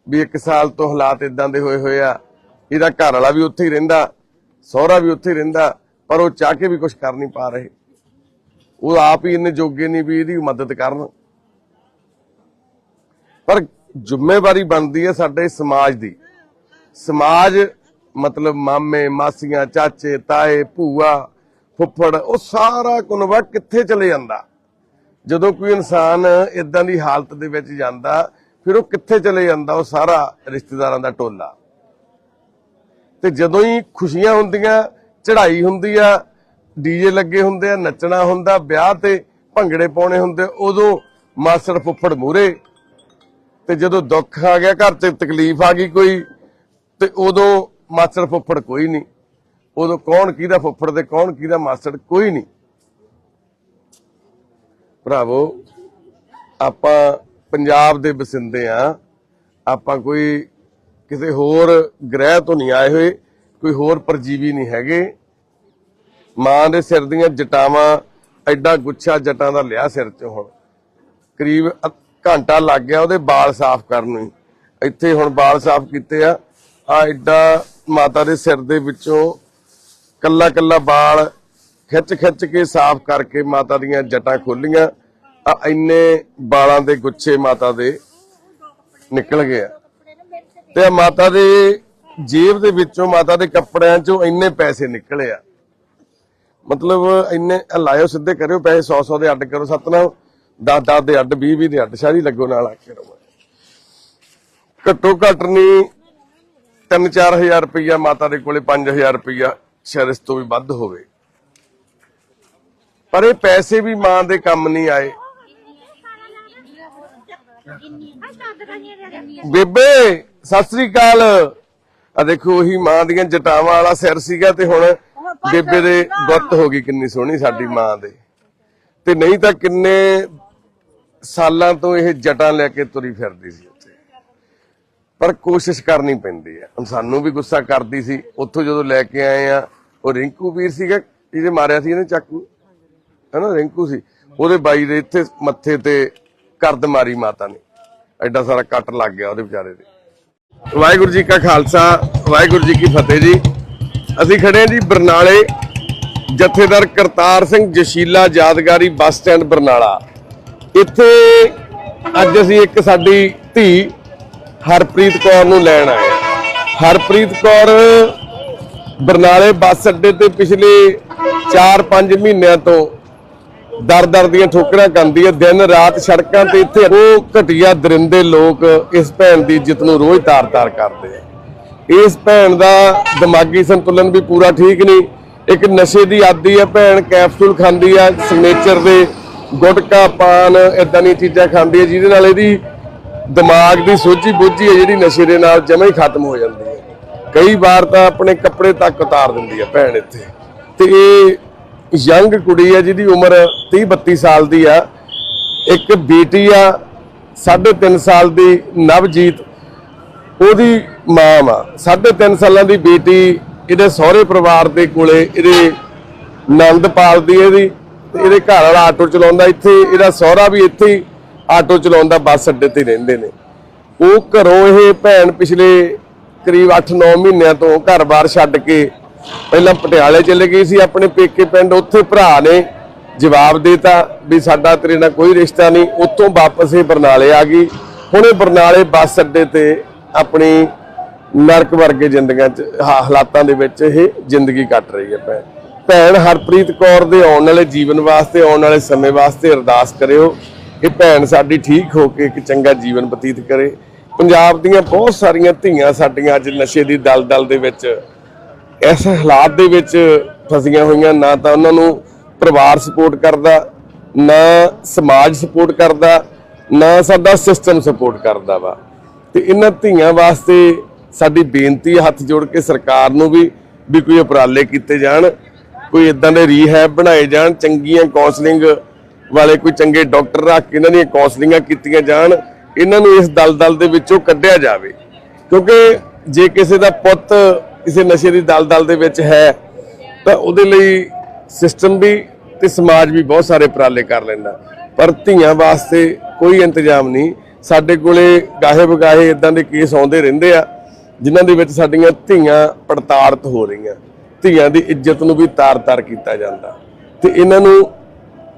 ਵੀ ਇੱਕ ਸਾਲ ਤੋਂ ਹਾਲਾਤ ਇਦਾਂ ਦੇ ਹੋਏ ਹੋਏ ਆ ਇਹਦਾ ਘਰ ਵਾਲਾ ਵੀ ਉੱਥੇ ਹੀ ਰਹਿੰਦਾ ਸਹੁਰਾ ਵੀ ਉੱਥੇ ਹੀ ਰਹਿੰਦਾ ਪਰ ਉਹ ਚਾਹ ਕੇ ਵੀ ਕੁਝ ਕਰ ਨਹੀਂ ਪਾ ਰਹੇ। ਉਹ ਆਪ ਹੀ ਇੰਨੇ ਜੋਗੇ ਨਹੀਂ ਵੀ ਇਹਦੀ ਮਦਦ ਕਰਨ। ਪਰ ਜ਼ਿੰਮੇਵਾਰੀ ਬਣਦੀ ਹੈ ਸਾਡੇ ਸਮਾਜ ਦੀ। ਸਮਾਜ ਮਤਲਬ ਮਾਮੇ, ਮਾਸੀਆਂ, ਚਾਚੇ, ਤਾਏ, ਭੂਆ, ਫੁੱਫੜ, ਉਹ ਸਾਰਾ ਕੁਨਵਾ ਕਿੱਥੇ ਚਲੇ ਜਾਂਦਾ? ਜਦੋਂ ਕੋਈ ਇਨਸਾਨ ਇਦਾਂ ਦੀ ਹਾਲਤ ਦੇ ਵਿੱਚ ਜਾਂਦਾ, ਫਿਰ ਉਹ ਕਿੱਥੇ ਚਲੇ ਜਾਂਦਾ? ਉਹ ਸਾਰਾ ਰਿਸ਼ਤੇਦਾਰਾਂ ਦਾ ਟੋਲਾ। ਤੇ ਜਦੋਂ ਹੀ ਖੁਸ਼ੀਆਂ ਹੁੰਦੀਆਂ, ਚੜ੍ਹਾਈ ਹੁੰਦੀ ਆ ਡੀਜੇ ਲੱਗੇ ਹੁੰਦੇ ਆ, ਨੱਚਣਾ ਹੁੰਦਾ, ਵਿਆਹ ਤੇ ਭੰਗੜੇ ਪਾਉਣੇ ਹੁੰਦੇ, ਉਦੋਂ ਮਾਸੜ ਫੁੱਫੜ ਮੂਰੇ ਤੇ ਜਦੋਂ ਦੁੱਖ ਆ ਗਿਆ, ਘਰ 'ਚ ਤਕਲੀਫ ਆ ਗਈ ਕੋਈ, ਤੇ ਉਦੋਂ ਮਾਸੜ ਫੁੱਫੜ ਕੋਈ ਨਹੀਂ। ਉਦੋਂ ਕੌਣ ਕਿਹਦਾ ਫੁੱਫੜ ਤੇ ਕੌਣ ਕਿਹਦਾ ਮਾਸੜ ਕੋਈ ਨਹੀਂ। ਭਰਾਵੋ, ਆਪਾਂ ਪੰਜਾਬ ਦੇ ਵਸਿੰਦੇ ਆ। ਆਪਾਂ ਕੋਈ ਕਿਸੇ ਹੋਰ ਗ੍ਰਹਿ ਤੋਂ ਨਹੀਂ ਆਏ ਹੋਏ, ਕੋਈ ਹੋਰ ਪਰਜੀਵੀ ਨਹੀਂ ਹੈਗੇ। ਮਾਂ ਦੇ ਸਿਰ ਦੀਆਂ ਜਟਾਵਾਂ, ਐਡਾ ਗੁੱਛਾ ਜਟਾਂ ਦਾ ਲਿਆ ਸਿਰ 'ਚ ਹੁਣ। ਕਰੀਬ ਘੰਟਾ ਲੱਗ ਗਿਆ ਉਹਦੇ ਵਾਲ ਸਾਫ਼ ਕਰਨ ਨੂੰ ਹੀ। ਇੱਥੇ ਹੁਣ ਵਾਲ ਸਾਫ਼ ਕੀਤੇ ਆ। ਆ ਐਡਾ ਮਾਤਾ ਦੇ ਸਿਰ ਦੇ ਵਿੱਚੋਂ ਕੱਲਾ ਕੱਲਾ ਵਾਲ ਖਿੱਚ ਖਿੱਚ ਕੇ ਸਾਫ਼ ਕਰਕੇ ਮਾਤਾ ਦੀਆਂ ਜਟਾਂ ਖੋਲੀਆਂ ਆ ਇੰਨੇ ਵਾਲਾਂ ਦੇ ਗੁੱਛੇ ਮਾਤਾ ਦੇ ਨਿਕਲ ਗਿਆ ਤੇ ਮਾਤਾ ਦੇ ਜੇਬ ਦੇ ਵਿੱਚੋਂ, ਮਾਤਾ ਦੇ ਕੱਪੜਿਆਂ ਚੋਂ ਇੰਨੇ ਪੈਸੇ ਨਿਕਲੇ ਆ। ਮਤਲਬ ਇੰਨੇ ਆਹ ਲਾਇਓ ਸਿੱਧੇ ਕਰਿਓ, ਪੈਸੇ 100 100 ਦੇ ਅੱਡ ਕਰੋ। ਸਤਨਾਮ 10 10 ਦੇ ਅੱਡ 20 20 ਦੇ ਅੱਡ, ਸ਼ਾਰੀ ਲੱਗੋ ਨਾਲ ਆ ਕੇ ਰੋ ਘੱਟੋ ਘੱਟ ਨਹੀਂ 3-4000 ਰੁਪਇਆ ਮਾਤਾ ਦੇ ਕੋਲੇ 5000 ਰੁਪਈਆ ਸ਼ਾਇਦ ਇਸ ਤੋਂ ਵੀ ਵੱਧ ਹੋਵੇ। ਪਰ ਇਹ ਪੈਸੇ ਵੀ ਮਾਂ ਦੇ ਕੰਮ ਨਹੀਂ ਆਏ। ਬੇਬੇ, ਸਤਿ ਸ੍ਰੀ ਅਕਾਲ। ਆ ਦੇਖੋ, ਉਹੀ ਮਾਂ ਦੀਆਂ ਜਟਾਵਾਂ ਵਾਲਾ ਸਿਰ ਸੀਗਾ ਤੇ ਹੁਣ ਬੇਬੇ ਦੇ ਗੁੱਤ ਹੋ ਗਈ ਕਿੰਨੀ ਸੋਹਣੀ ਸਾਡੀ ਮਾਂ ਦੇ। ਤੇ ਨਹੀਂ ਤਾਂ ਕਿੰਨੇ ਸਾਲਾਂ ਤੋਂ ਇਹ ਜਟਾਂ ਲੈ ਕੇ ਤੁਰੀ ਫਿਰਦੀ ਸੀ ਉੱਥੇ। ਪਰ ਕੋਸ਼ਿਸ਼ ਕਰਨੀ ਪੈਂਦੀ ਹੈ। ਸਾਨੂੰ ਵੀ ਗੁੱਸਾ ਕਰਦੀ ਸੀ। ਉੱਥੋਂ ਜਦੋਂ ਲੈ ਕੇ ਆਏ ਆ, ਉਹ ਰਿੰਕੂ ਵੀਰ ਸੀਗਾ, ਜਿਹਦੇ ਮਾਰਿਆ ਸੀ ਇਹਨੇ ਚਾਕੂ। ਹਨਾ, ਰਿੰਕੂ ਸੀ। ਉਹਦੇ ਬਾਈ ਦੇ ਇੱਥੇ ਮੱਥੇ ਤੇ ਕਰਦ ਮਾਰੀ ਮਾਤਾ ਨੇ। ਐਡਾ ਸਾਰਾ ਕੱਟ ਲੱਗ ਗਿਆ ਉਹਦੇ ਵਿਚਾਰੇ ਦੇ ਵਾਹਿਗੁਰੂ ਜੀ ਕਾ ਖਾਲਸਾ, ਵਾਹਿਗੁਰੂ ਜੀ ਕੀ ਫਤਿਹ ਜੀ। ਅਸੀਂ ਖੜੇ ਹਾਂ ਜੀ ਬਰਨਾਲੇ ਜਥੇਦਾਰ ਕਰਤਾਰ ਸਿੰਘ ਜਸ਼ੀਲਾ ਯਾਦਗਾਰੀ ਬੱਸ ਸਟੈਂਡ ਬਰਨਾਲਾ। ਇੱਥੇ ਅੱਜ ਅਸੀਂ ਇੱਕ ਸਾਡੀ ਧੀ ਹਰਪ੍ਰੀਤ ਕੌਰ ਨੂੰ ਲੈਣ ਆਏ ਹਰਪ੍ਰੀਤ ਕੌਰ ਬਰਨਾਲੇ ਬੱਸ ਅੱਡੇ ਤੇ ਪਿਛਲੇ 4-5 ਮਹੀਨਿਆਂ ਤੋਂ ਦਰ ਦਰ ਦੀਆਂ ਠੋਕਰਾਂ ਖਾਂਦੀ ਹੈ। ਦਿਨ ਰਾਤ ਸੜਕਾਂ ਤੇ ਇੱਥੇ ਉਹ ਘਟੀਆ ਦਰਿੰਦੇ ਲੋਕ ਇਸ ਭੈਣ ਦੀ ਜਿੱਤ ਨੂੰ ਰੋਜ਼ ਤਾਰ-ਤਾਰ ਕਰਦੇ ਆ। ਇਸ ਭੈਣ ਦਾ ਦਿਮਾਗੀ ਸੰਤੁਲਨ ਵੀ ਪੂਰਾ ਠੀਕ ਨਹੀਂ। ਇੱਕ ਨਸ਼ੇ ਦੀ ਆਦੀ ਹੈ। ਭੈਣ ਕੈਪਸੂਲ ਖਾਂਦੀ ਆ ਸਿਗਨੇਚਰ ਦੇ ਗੁਟਕਾ ਪਾਨ ਇਦਾਂ ਦੀਆਂ ਚੀਜ਼ਾਂ ਖਾਂਦੀ ਹੈ, ਜਿਹਦੇ ਨਾਲ ਇਹਦੀ ਦਿਮਾਗ ਦੀ ਸੋਝੀ ਬੁੱਝੀ ਹੈ, ਜਿਹੜੀ ਨਸ਼ੇ ਦੇ ਨਾਲ ਜਮਾਂ ਹੀ ਖਤਮ ਹੋ ਜਾਂਦੀ ਹੈ। ਕਈ ਵਾਰ ਤਾਂ ਆਪਣੇ ਕੱਪੜੇ ਤੱਕ ਉਤਾਰ ਦਿੰਦੀ ਹੈ ਭੈਣ ਇੱਥੇ। ਤੇ ਇਹ ਯੰਗ ਕੁੜੀ ਹੈ, ਜਿਹਦੀ ਉਮਰ 30 32 ਸਾਲ ਦੀ ਆ। ਇੱਕ ਬੇਟੀ ਆ 3.5 ਸਾਲ ਦੀ ਨਵਜੀਤ। ਉਹਦੀ ਮਾਂ ਵਾ। 3.5 ਸਾਲਾਂ ਦੀ ਬੇਟੀ ਇਹਦੇ ਸਹੁਰੇ ਪਰਿਵਾਰ ਦੇ ਕੋਲੇ, ਇਹਦੇ ਨੰਦ ਪਾਲਦੀ ਇਹਦੀ। ਤੇ ਇਹਦੇ ਘਰ ਵਾਲਾ ਆਟੋ ਚਲਾਉਂਦਾ ਇੱਥੇ, ਇਹਦਾ ਸਹੁਰਾ ਵੀ ਇੱਥੇ ਹੀ ਆਟੋ ਚਲਾਉਂਦਾ ਬੱਸ ਅੱਡੇ ਤੇ ਰਹਿੰਦੇ ਨੇ। ਉਹ ਘਰੋਂ ਇਹ ਭੈਣ ਪਿਛਲੇ ਕਰੀਬ 8-9 ਮਹੀਨਿਆਂ ਤੋਂ ਘਰ-ਬਾਰ ਛੱਡ ਕੇ ਪਹਿਲਾਂ ਪਟਿਆਲੇ ਚਲੇ ਗਈ ਸੀ, ਆਪਣੇ ਪੇਕੇ ਪਿੰਡ ਉੱਥੇ ਭਰਾ ਨੇ ਜਵਾਬ ਦੇਤਾ ਵੀ ਸਾਡਾ ਤੇਰੇ ਨਾਲ ਕੋਈ ਰਿਸ਼ਤਾ ਨਹੀਂ, ਉੱਥੋਂ ਵਾਪਸ ਇਹ ਬਰਨਾਲੇ ਆ ਗਈ। ਹੁਣ ਇਹ ਬਰਨਾਲੇ ਬੱਸ ਅੱਡੇ ਤੇ ਆਪਣੀ ਨਰਕ ਵਰਗੇ ਜ਼ਿੰਦਗੀਆਂ ਚ ਹਾਲਾਤਾਂ ਦੇ ਵਿੱਚ ਇਹ ਜ਼ਿੰਦਗੀ ਕੱਟ ਰਹੀ ਹੈ ਭੈਣ। ਭੈਣ ਹਰਪ੍ਰੀਤ ਕੌਰ ਦੇ ਆਉਣ ਵਾਲੇ ਜੀਵਨ ਵਾਸਤੇ, ਆਉਣ ਵਾਲੇ ਸਮੇਂ ਵਾਸਤੇ ਅਰਦਾਸ ਕਰਿਓ ਕਿ ਭੈਣ ਸਾਡੀ ਠੀਕ ਹੋ ਕੇ ਇੱਕ ਚੰਗਾ ਜੀਵਨ ਬਤੀਤ ਕਰੇ। ਪੰਜਾਬ ਦੀਆਂ ਬਹੁਤ ਸਾਰੀਆਂ ਧੀਆਂ ਸਾਡੀਆਂ ਅੱਜ ਨਸ਼ੇ ਦੀ ਦਲਦਲ ਦੇ ਵਿੱਚ, ਇਸ ਹਾਲਾਤ ਦੇ ਵਿੱਚ ਫਸੀਆਂ ਹੋਈਆਂ। ਨਾ ਤਾਂ ਉਹਨਾਂ ਨੂੰ ਪਰਿਵਾਰ ਸਪੋਰਟ ਕਰਦਾ, ਨਾ ਸਮਾਜ ਸਪੋਰਟ ਕਰਦਾ, ਨਾ ਸਾਡਾ ਸਿਸਟਮ ਸਪੋਰਟ ਕਰਦਾ ਵਾ। ਤੇ ਇਹਨਾਂ ਧੀਆਂ ਵਾਸਤੇ ਸਾਡੀ ਬੇਨਤੀ ਹੱਥ ਜੋੜ ਕੇ ਸਰਕਾਰ ਨੂੰ ਵੀ ਵੀ ਕੋਈ ਉਪਰਾਲੇ ਕੀਤੇ ਜਾਣ। ਕੋਈ ਇਦਾਂ ਦੇ ਰੀਹੈਬ ਬਣਾਏ ਜਾਣ, ਚੰਗੀਆਂ ਕਾਉਂਸਲਿੰਗ ਵਾਲੇ ਕੋਈ ਚੰਗੇ ਡਾਕਟਰ ਰੱਖ ਕੇ ਇਹਨਾਂ ਦੀਆਂ ਕਾਉਂਸਲਿੰਗਾਂ ਕੀਤੀਆਂ ਜਾਣ, ਇਹਨਾਂ ਨੂੰ ਇਸ ਦਲਦਲ ਦੇ ਵਿੱਚੋਂ ਕੱਢਿਆ ਜਾਵੇ। ਕਿਉਂਕਿ ਜੇ ਕਿਸੇ ਦਾ ਪੁੱਤ ਕਿਸੇ ਨਸ਼ੇ ਦੀ ਦਲਦਲ ਦੇ ਵਿੱਚ ਹੈ, ਤਾਂ ਉਹਦੇ ਲਈ ਸਿਸਟਮ ਵੀ ਤੇ ਸਮਾਜ ਵੀ ਬਹੁਤ ਸਾਰੇ ਉਪਰਾਲੇ ਕਰ ਲੈਂਦਾ। ਪਰ ਧੀਆਂ ਵਾਸਤੇ ਕੋਈ ਇੰਤਜ਼ਾਮ ਨਹੀਂ। ਸਾਡੇ ਕੋਲੇ ਗਾਹੇ ਬਗਾਹੇ ਇਦਾਂ ਦੇ ਕੇਸ ਆਉਂਦੇ ਰਹਿੰਦੇ ਆ, ਜਿਨ੍ਹਾਂ ਦੇ ਵਿੱਚ ਸਾਡੀਆਂ ਧੀਆਂ ਪੜਤਾੜਤ ਹੋ ਰਹੀਆਂ। ਧੀਆਂ ਦੀ ਇੱਜ਼ਤ ਨੂੰ ਵੀ ਤਾਰ-ਤਾਰ ਕੀਤਾ ਜਾਂਦਾ। ਤੇ ਇਹਨਾਂ ਨੂੰ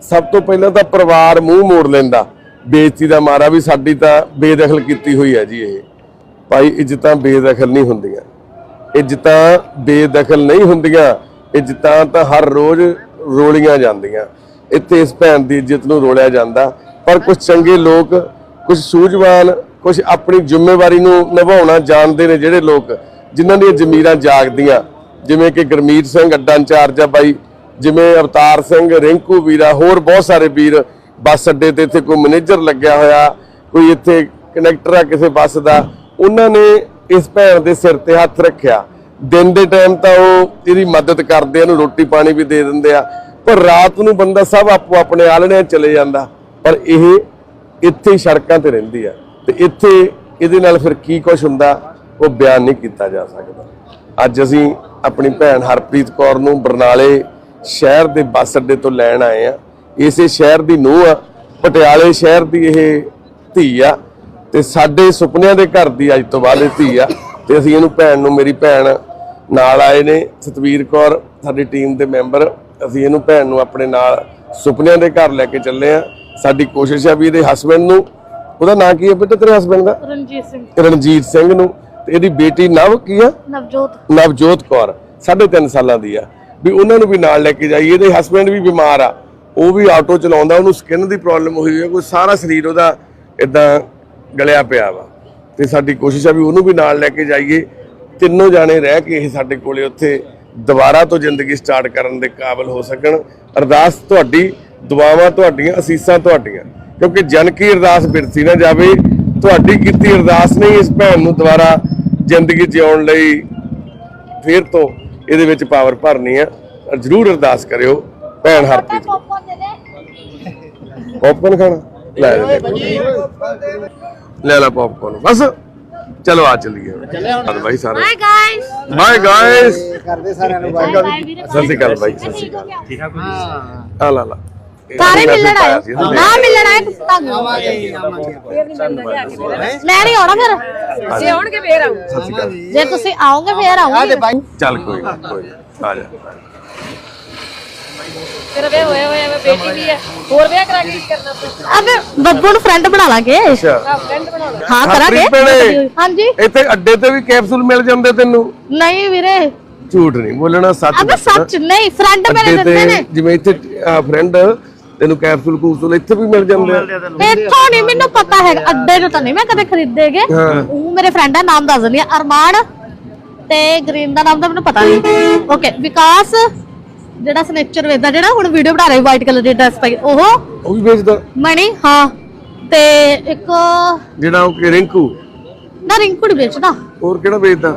ਸਭ ਤੋਂ ਪਹਿਲਾਂ ਤਾਂ ਪਰਿਵਾਰ ਮੂੰਹ ਮੋੜ ਲੈਂਦਾ। ਬੇਇੱਜ਼ਤੀ ਦਾ ਮਾਰਾ ਵੀ ਸਾਡੀ ਤਾਂ ਬੇਦਖਲ ਕੀਤੀ ਹੋਈ ਹੈ ਜੀ ਇਹ। ਭਾਈ, ਇੱਜ਼ਤਾਂ ਬੇਦਖਲ ਨਹੀਂ ਹੁੰਦੀਆਂ। ਇੱਜ਼ਤਾਂ ਬੇਦਖਲ ਨਹੀਂ ਹੁੰਦੀਆਂ। ਇੱਜ਼ਤਾਂ ਤਾਂ ਹਰ ਰੋਜ਼ ਰੋਲੀਆਂ ਜਾਂਦੀਆਂ। ਇੱਥੇ ਇਸ ਭੈਣ ਦੀ ਇੱਜ਼ਤ ਨੂੰ ਰੋਲਿਆ ਜਾਂਦਾ। ਪਰ ਕੁਝ ਚੰਗੇ ਲੋਕ ਕੁਝ ਸੂਝਵਾਨ ਕੁਝ ਆਪਣੀ ਜ਼ਿੰਮੇਵਾਰੀ ਨੂੰ ਨਿਭਾਉਣਾ ਜਾਣਦੇ ਨੇ ਜਿਹੜੇ ਲੋਕ, ਜਿਨ੍ਹਾਂ ਦੀਆਂ ਜ਼ਮੀਰਾਂ ਜਾਗਦੀਆਂ। ਜਿਵੇਂ ਕਿ ਗਰਮੀਤ ਸਿੰਘ, ਅੱਡਾ ਇੰਚਾਰਜ ਆ ਬਾਈ, ਜਿਵੇਂ ਅਵਤਾਰ ਸਿੰਘ, ਰਿੰਕੂ ਵੀਰਾ ਹੋਰ ਬਹੁਤ ਸਾਰੇ ਵੀਰ ਬੱਸ ਅੱਡੇ ਤੇ ਇੱਥੇ ਕੋਈ ਮੈਨੇਜਰ ਲੱਗਿਆ ਹੋਇਆ, ਕੋਈ ਇੱਥੇ ਕਨੈਕਟਰ ਆ ਕਿਸੇ ਬੱਸ ਦਾ, ਉਹਨਾਂ ਨੇ ਇਸ ਭੈਣ ਦੇ ਸਿਰ ਤੇ ਹੱਥ ਰੱਖਿਆ। ਦਿਨ ਦੇ ਟਾਈਮ ਤਾਂ ਉਹ ਇਹਦੀ ਮਦਦ ਕਰਦੇ ਆ, ਇਹਨੂੰ ਰੋਟੀ ਪਾਣੀ ਵੀ ਦੇ ਦਿੰਦੇ ਆ, ਪਰ ਰਾਤ ਨੂੰ ਬੰਦਾ ਸਭ ਆਪੋ ਆਪਣੇ ਆਲਣਿਆਂ ਚਲੇ ਜਾਂਦਾ, ਪਰ ਇਹ ਇੱਥੇ ਸੜਕਾਂ ਤੇ ਰਹਿੰਦੀ ਆ, ਤੇ ਇੱਥੇ ਇਹਦੇ ਨਾਲ ਫਿਰ ਕੀ ਕੁਝ ਹੁੰਦਾ, ਉਹ ਬਿਆਨ ਨਹੀਂ ਕੀਤਾ ਜਾ ਸਕਦਾ। ਅੱਜ ਅਸੀਂ ਆਪਣੀ ਭੈਣ ਹਰਪ੍ਰੀਤ ਕੌਰ ਨੂੰ ਬਰਨਾਲੇ ਸ਼ਹਿਰ ਦੇ ਬੱਸ ਅੱਡੇ ਤੋਂ ਲੈਣ ਆਏ ਆ ਇਸੇ ਸ਼ਹਿਰ ਦੀ ਨੂੰਹ ਆ ਪਟਿਆਲੇ ਸ਼ਹਿਰ ਦੀ ਇਹ ਧੀ ਆ ਤੇ ਸਾਡੇ ਸੁਪਨਿਆਂ ਦੇ ਘਰ ਦੀ ਅੱਜ ਤੋਂ ਬਾਅਦ ਇਹ ਧੀ ਆ ਤੇ ਅਸੀਂ ਇਹਨੂੰ ਭੈਣ ਨੂੰ ਮੇਰੀ ਭੈਣ ਨਾਲ ਆਏ ਨੇ ਸਤਵੀਰ ਕੌਰ ਸਾਡੀ ਟੀਮ ਦੇ ਮੈਂਬਰ। ਅਸੀਂ ਇਹਨੂੰ ਭੈਣ ਨੂੰ ਆਪਣੇ ਨਾਲ ਸੁਪਨਿਆਂ ਦੇ ਘਰ ਲੈ ਕੇ ਚੱਲੇ ਆ ਸਾਡੀ ਕੋਸ਼ਿਸ਼ ਆ ਵੀ ਇਹਦੇ ਹਸਬੰਡ ਨੂੰ ਉਹਦਾ ਨਾਂ ਕੀ ਹੈ ਬੇਟਾ ਤੇਰੇ ਹਸਬੰਡ ਦਾ? ਰਣਜੀਤ ਸਿੰਘ। ਰਣਜੀਤ ਸਿੰਘ ਨੂੰ। ਤੇ ਇਹਦੀ ਬੇਟੀ ਨਵ ਕੀ ਆ? ਨਵਜੋਤ। ਨਵਜੋਤ ਕੌਰ 3.5 ਸਾਲਾਂ ਦੀ ਆ। ਵੀ ਉਹਨਾਂ ਨੂੰ ਵੀ ਨਾਲ ਲੈ ਕੇ ਜਾਈਏ ਇਹਦੇ ਹਸਬੰਡ ਵੀ ਬਿਮਾਰ ਆ। ਉਹ ਵੀ ਆਟੋ ਚਲਾਉਂਦਾ ਉਹਨੂੰ ਸਕਿਨ ਦੀ ਪ੍ਰੋਬਲਮ ਹੋਈ ਹੋਈ ਹੈ ਕੋਈ ਸਾਰਾ ਸਰੀਰ ਉਹਦਾ ਇਦਾਂ ਗਲਿਆ ਪਿਆ ਵਾ। ਤੇ ਸਾਡੀ ਕੋਸ਼ਿਸ਼ ਆ ਵੀ ਉਹਨੂੰ ਵੀ ਨਾਲ ਲੈ ਕੇ ਜਾਈਏ। ਤਿੰਨੋਂ ਜਾਣੇ ਰਹਿ ਕੇ ਇਹ ਸਾਡੇ ਕੋਲੇ ਉੱਥੇ ਦੁਬਾਰਾ ਤੋਂ ਜ਼ਿੰਦਗੀ ਸਟਾਰਟ ਕਰਨ ਦੇ ਕਾਬਿਲ ਹੋ ਸਕਣ। ਅਰਦਾਸ ਤੁਹਾਡੀ ਦੁਆਵਾਂ ਤੁਹਾਡੀਆਂ ਅਸੀਸਾਂ ਤੁਹਾਡੀਆਂ। ਕਿਉਂਕਿ ਜਨ ਕੀ ਅਰਦਾਸ ਬਿਰਤੀ ਨਾ ਜਾਵੇ ਤੁਹਾਡੀ ਕੀਤੀ ਅਰਦਾਸ ਨੇ ਹੀ ਇਸ ਭੈਣ ਨੂੰ ਦੁਬਾਰਾ ਜ਼ਿੰਦਗੀ ਜਿਉਣ ਲਈ ਫਿਰ ਤੋਂ ਇਹਦੇ ਵਿੱਚ ਪਾਵਰ ਭਰਨੀ ਆ। ਔਰ ਜਰੂਰ ਅਰਦਾਸ ਕਰਿਓ ਭੈਣ ਹਰਪ੍ਰੀਤ ਪੌਪਕੌਰਨ ਖਾਣਾ? ਲੈ ਲੈ। ਲੈ ਲੈ ਪੌਪਕੌਰਨ ਬਸ। ਚਲੋ ਆ ਚੱਲੀਏ। ਚੱਲ ਬਾਈ ਸਾਰੇ hi guys bye guys bye ਵੀਰੇ। ਸਤਿ ਸ਼੍ਰੀ ਅਕਾਲ ਬਾਈ ਸਤਿ ਸ਼੍ਰੀ ਅਕਾਲ। ਠੀਕ ਆ ਆ ਲਾ ਲਾ। ਸਾਰੇ ਮਿਲਣ ਆਏ। ਨਾ ਮਿਲਣ ਆਏ ਤੁਹਾਨੂੰ ਮੈਂ ਨਹੀਂ ਆਉਣਾ ਫਿਰ। ਜੇ ਆਉਣਗੇ ਫੇਰ ਆਉਂ ਸਤਿ ਸ਼੍ਰੀ ਅਕਾਲ। ਜੇ ਤੁਸੀਂ ਆਓਗੇ ਫੇਰ ਆਉਂਗੀ ਚੱਲ ਕੋਈ ਨਾ ਕੋਈ ਨਾ। ਆ ਜਾ। ਤੇਰਾ ਵੇ ਹੋਇਆ ਹੋਇਆ ਵਾ ਬੇਟੀ ਵੀ ਹੈ। ਹੋਰ ਵਿਆਹ ਕਰਾ ਕੇ ਕੀ ਕਰਨਾ ਤੂੰ ਅਬੇ ਬੱਬੂ ਨੂੰ ਫਰੈਂਡ ਬਣਾ ਲਾਂਗੇ। ਅੱਛਾ। ਆ ਫਰੈਂਡ ਬਣਾ ਲੈ ਹਾਂ ਕਰਾਂਗੇ। ਹਰਪ੍ਰੀਤ ਭੈਣੇ। ਹਾਂਜੀ। ਇੱਥੇ ਅੱਡੇ ਤੇ ਵੀ ਕੈਪਸੂਲ ਮਿਲ ਜਾਂਦੇ ਤੈਨੂੰ? ਨਹੀਂ ਵੀਰੇ। ਝੂਠ ਨਹੀਂ ਬੋਲਣਾ ਸੱਚ ਅਬੇ ਦੱਸਣਾ। ਸੱਚ ਨਹੀਂ ਫਰੈਂਡ ਮੇਰੇ ਅੱਡੇ ਦਿੰਦੇ ਨੇ। ਤੇ ਜਿਵੇਂ ਇੱਥੇ ਫਰੈਂਡ ਤੈਨੂੰ ਕੈਪਸੂਲ ਕੂਪਸੂਲ ਇੱਥੇ ਵੀ ਮਿਲ ਜਾਂਦੇ ਆ। ਇੱਥੋਂ ਨਹੀਂ ਮੈਨੂੰ ਪਤਾ ਹੈਗਾ। ਅੱਡੇ ਤੋਂ ਤਾਂ ਨਹੀਂ ਮੈਂ ਕਦੇ ਖਰੀਦੇਗੇ। ਹਾਂ। ਉਹ ਮੇਰੇ ਫਰੈਂਡ ਦਾ ਨਾਮ ਦੱਸ ਦਿੰਦੀ ਆ ਅਰਮਾਨ ਤੇ ਗ੍ਰੀਨ ਦਾ ਨਾਮ ਤਾਂ ਮੈਨੂੰ ਪਤਾ ਨਹੀਂ। ਓਕੇ ਵਿਕਾਸ ਜਿਹੜਾ ਸਨੇਚਰ ਵੇਚਦਾ ਜਿਹੜਾ ਹੁਣ ਵੀਡੀਓ ਬਣਾ ਰਿਹਾ ਵਾਈਟ ਕਲਰ ਦੀ ਡਰੈਸ ਪਾਈ ਉਹ? ਉਹ ਵੀ ਵੇਚਦਾ। ਮਣੀ ਹਾਂ। ਤੇ ਇੱਕ ਜਿਹੜਾ ਉਹ ਕਿ ਰਿੰਕੂ? ਨਾ ਰਿੰਕੂ ਨੀ ਵੇਚਦਾ। ਹੋਰ ਕਿਹੜਾ ਵੇਚਦਾ?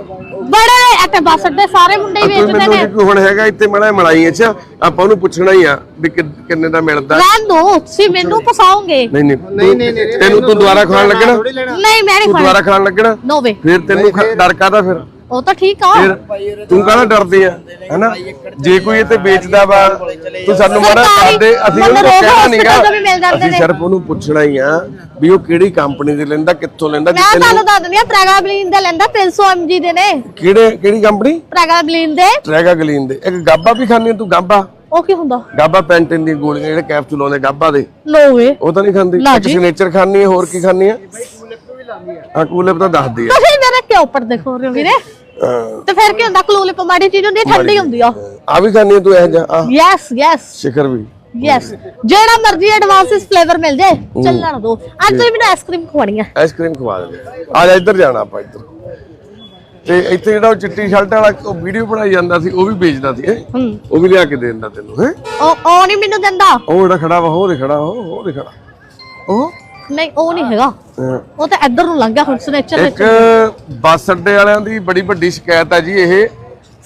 ਬੜੇ ਇੱਥੇ ਬੱਸ ਅੱਡੇ ਸਾਰੇ ਮੁੰਡੇ ਹੀ ਵੇਚਦੇ ਨੇ। ਹੁਣ ਹੈਗਾ ਇੱਥੇ ਮੜਾ ਮਲਾਈ ਅੱਛਾ ਆਪਾਂ ਉਹਨੂੰ ਪੁੱਛਣਾ ਹੀ ਆ ਵੀ ਕਿ- ਕਿੰਨੇ ਦਾ ਮਿਲਦਾ। ਰਹਿਣ ਦੋ ਤੁਸੀਂ ਮੈਨੂੰ ਫਸਾਓਗੇ। ਨਹੀਂ ਨਹੀਂ ਨਹੀਂ ਤੈਨੂੰ ਤੂੰ ਦੁਬਾਰਾ ਖਾਣ ਲੱਗਣਾ? ਤੂੰ ਨਹੀਂ ਮੈਂ ਨਹੀਂ ਦੁਬਾਰਾ ਖਾਣਾ। ਖਾਣ ਲੱਗਣਾ? ਨੋ ਵੇ ਫਿਰ ਤੈਨੂੰ ਖ- ਡਰ ਕਾਦਾ ਫਿਰ? ਉਹ ਤਾਂ ਠੀਕ ਆ। ਫਿਰ ਤੂੰ ਕਾਹਦਾ ਡਰਦੀ ਆ? ਹੈਨਾ? ਜੇ ਕੋਈ ਇੱਥੇ ਵੇਚਦਾ ਵਾ ਤੂੰ ਸਾਨੂੰ ਮਾਰਾ ਸਰਕਾਰੀ ਕਰਦੇ ਅਸੀਂ ਉਹਨੂੰ ਕਹਿਣਾ ਨਹੀਂਗਾ ਤੋਂ ਅਸੀਂ। ਸਿਰਫ ਉਹਨੂੰ ਪੁੱਛਣਾ ਹੀ ਆ ਵੀ ਉਹ ਕਿਹੜੀ ਕੰਪਨੀ ਦੇ ਲੈਂਦਾ ਕਿੱਥੋਂ ਲੈਂਦਾ ਮੈਂ ਤੁਹਾਨੂੰ ਦੱਸ ਦਿੰਦੀ ਆ ਪ੍ਰੈਗਾਬਲਿਨ ਦੇ ਲੈਂਦਾ 300 mg ਦੇ ਨੇ। ਕਿਹੜੇ ਕਿਹੜੀ ਕੰਪਨੀ? ਪ੍ਰੈਗਾਬਲਿਨ ਦੇ। ਟ੍ਰੈਗਾ ਗਲੀਨ ਦੇ। ਇੱਕ ਗਾਬਾ ਵੀ ਖਾਂਦੀ ਆ ਤੂੰ ਗਾਬਾ? ਉਹ ਕੀ ਹੁੰਦਾ? ਗਾਬਾ ਪੈਂਟਿਨ ਦੀਆਂ ਗੋਲੀਆਂ ਜਿਹੜੇ ਕੈਪਸੂਲ ਆਉਂਦੇ ਗਾਬਾ ਦੇ। ਨੋ ਵੇ। ਉਹ ਤਾਂ ਨਹੀਂ ਖਾਂਦੀ। ਸਿਗਨੇਚਰ ਖਾਂਦੀ ਹੈ ਹੋਰ ਕੀ ਖਾਂਦੀ ਹੈ ਹਾਂ ਕੂਲਿਪ ਤਾਂ ਦੱਸਦੀ ਆ। ਤੁਸੀਂ ਮੇਰੇ ਕਿਉਂ ਉੱਪਰ ਦੇਖੋ ਰਹੇ ਹੋ। ਵੀਰੇ। ਤੇ ਫਿਰ ਕੀ ਹੁੰਦਾ ਕਲੂਲਿਪ ਮਾੜੀ ਚੀਜ਼ ਹੁੰਦੀ ਹੈ ਠੰਡੀ ਹੁੰਦੀ ਆ। ਆ ਵੀ ਆ ਤੂੰ ਇਹ ਜਾ ਆ। ਯੈਸ ਯੈਸ ਸ਼ਿਖਰ ਵੀ। ਯੈਸ ਜਿਹੜਾ ਮਰਜ਼ੀ ਐਡਵਾਂਸਿਸ ਫਲੇਵਰ ਮਿਲ ਜਾਏ ਚੱਲਣ ਦੋ। ਅੱਜ ਤੁਸੀਂ ਮੈਨੂੰ ਆਈਸਕ੍ਰੀਮ ਖਵਾਣੀ ਆ। ਆਈਸਕ੍ਰੀਮ ਖਵਾ ਦੇ। ਆ ਜਾ ਇੱਧਰ ਜਾਣਾ ਆਪਾਂ ਇੱਧਰ। ਤੇ ਇੱਥੇ ਜਿਹੜਾ ਉਹ ਚਿੱਟੀ ਸ਼ਰਟ ਵਾਲਾ ਉਹ ਵੀਡੀਓ ਬਣਾਈ ਜਾਂਦਾ ਸੀ ਉਹ ਵੀ ਵੇਚਦਾ ਸੀ ਉਹ ਵੀ ਲਿਆ ਕੇ ਦੇ ਦਿੰਦਾ ਤੈਨੂੰ ਹੈ? ਉਹ ਉਹ ਨਹੀਂ ਮੈਨੂੰ ਦਿੰਦਾ। ਉਹ ਜਿਹੜਾ ਖੜਾ ਵਾ ਉਹ ਦੇ ਖੜਾ ਉਹ ਉਹ ਦੇ ਖੜਾ। ਉਹ? ਨਹੀਂ ਉਹ ਨਹੀਂ ਹੈਗਾ। ਉਹ ਤਾਂ ਇੱਧਰ ਨੂੰ ਲੰਘ ਗਿਆ ਹੁਣ ਸਨੇਚਰ ਵਿੱਚ ਇੱਕ ਬੱਸ ਅੱਡੇ ਵਾਲਿਆਂ ਦੀ ਬੜੀ ਵੱਡੀ ਸ਼ਿਕਾਇਤ ਹੈ ਜੀ ਇਹ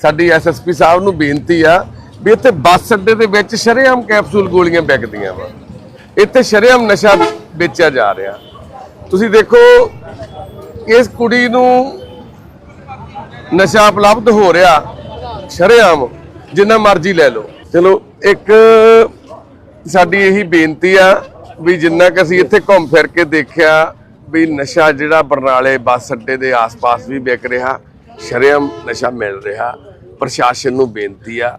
ਸਾਡੀ ਐਸਐਸਪੀ ਸਾਹਿਬ ਨੂੰ ਬੇਨਤੀ ਆ ਵੀ ਇੱਥੇ ਬੱਸ ਅੱਡੇ ਦੇ ਵਿੱਚ ਸ਼ਰੇਆਮ ਕੈਪਸੂਲ ਗੋਲੀਆਂ ਵਿਕਦੀਆਂ ਵਾ। ਇੱਥੇ ਸ਼ਰੇਆਮ ਨਸ਼ਾ ਵੇਚਿਆ ਜਾ ਰਿਹਾ। ਤੁਸੀਂ ਦੇਖੋ ਇਸ ਕੁੜੀ ਨੂੰ ਨਸ਼ਾ ਉਪਲਬਧ ਹੋ ਰਿਹਾ ਸ਼ਰੇਆਮ ਜਿੰਨਾ ਮਰਜ਼ੀ ਲੈ ਲਓ। ਚਲੋ ਇੱਕ ਸਾਡੀ ਇਹੀ ਬੇਨਤੀ ਆ ਵੀ ਜਿੰਨਾ ਕਿ ਅਸੀਂ ਇੱਥੇ ਘੁੰਮ ਫਿਰ ਕੇ ਦੇਖਿਆ ਵੀ ਨਸ਼ਾ ਜਿਹੜਾ ਬਰਨਾਲੇ ਬੱਸ ਅੱਡੇ ਦੇ ਆਸ-ਪਾਸ ਵੀ ਵਿਕ ਰਿਹਾ ਸ਼ਰੇਆਮ ਨਸ਼ਾ ਮਿਲ ਰਿਹਾ। ਪ੍ਰਸ਼ਾਸਨ ਨੂੰ ਬੇਨਤੀ ਆ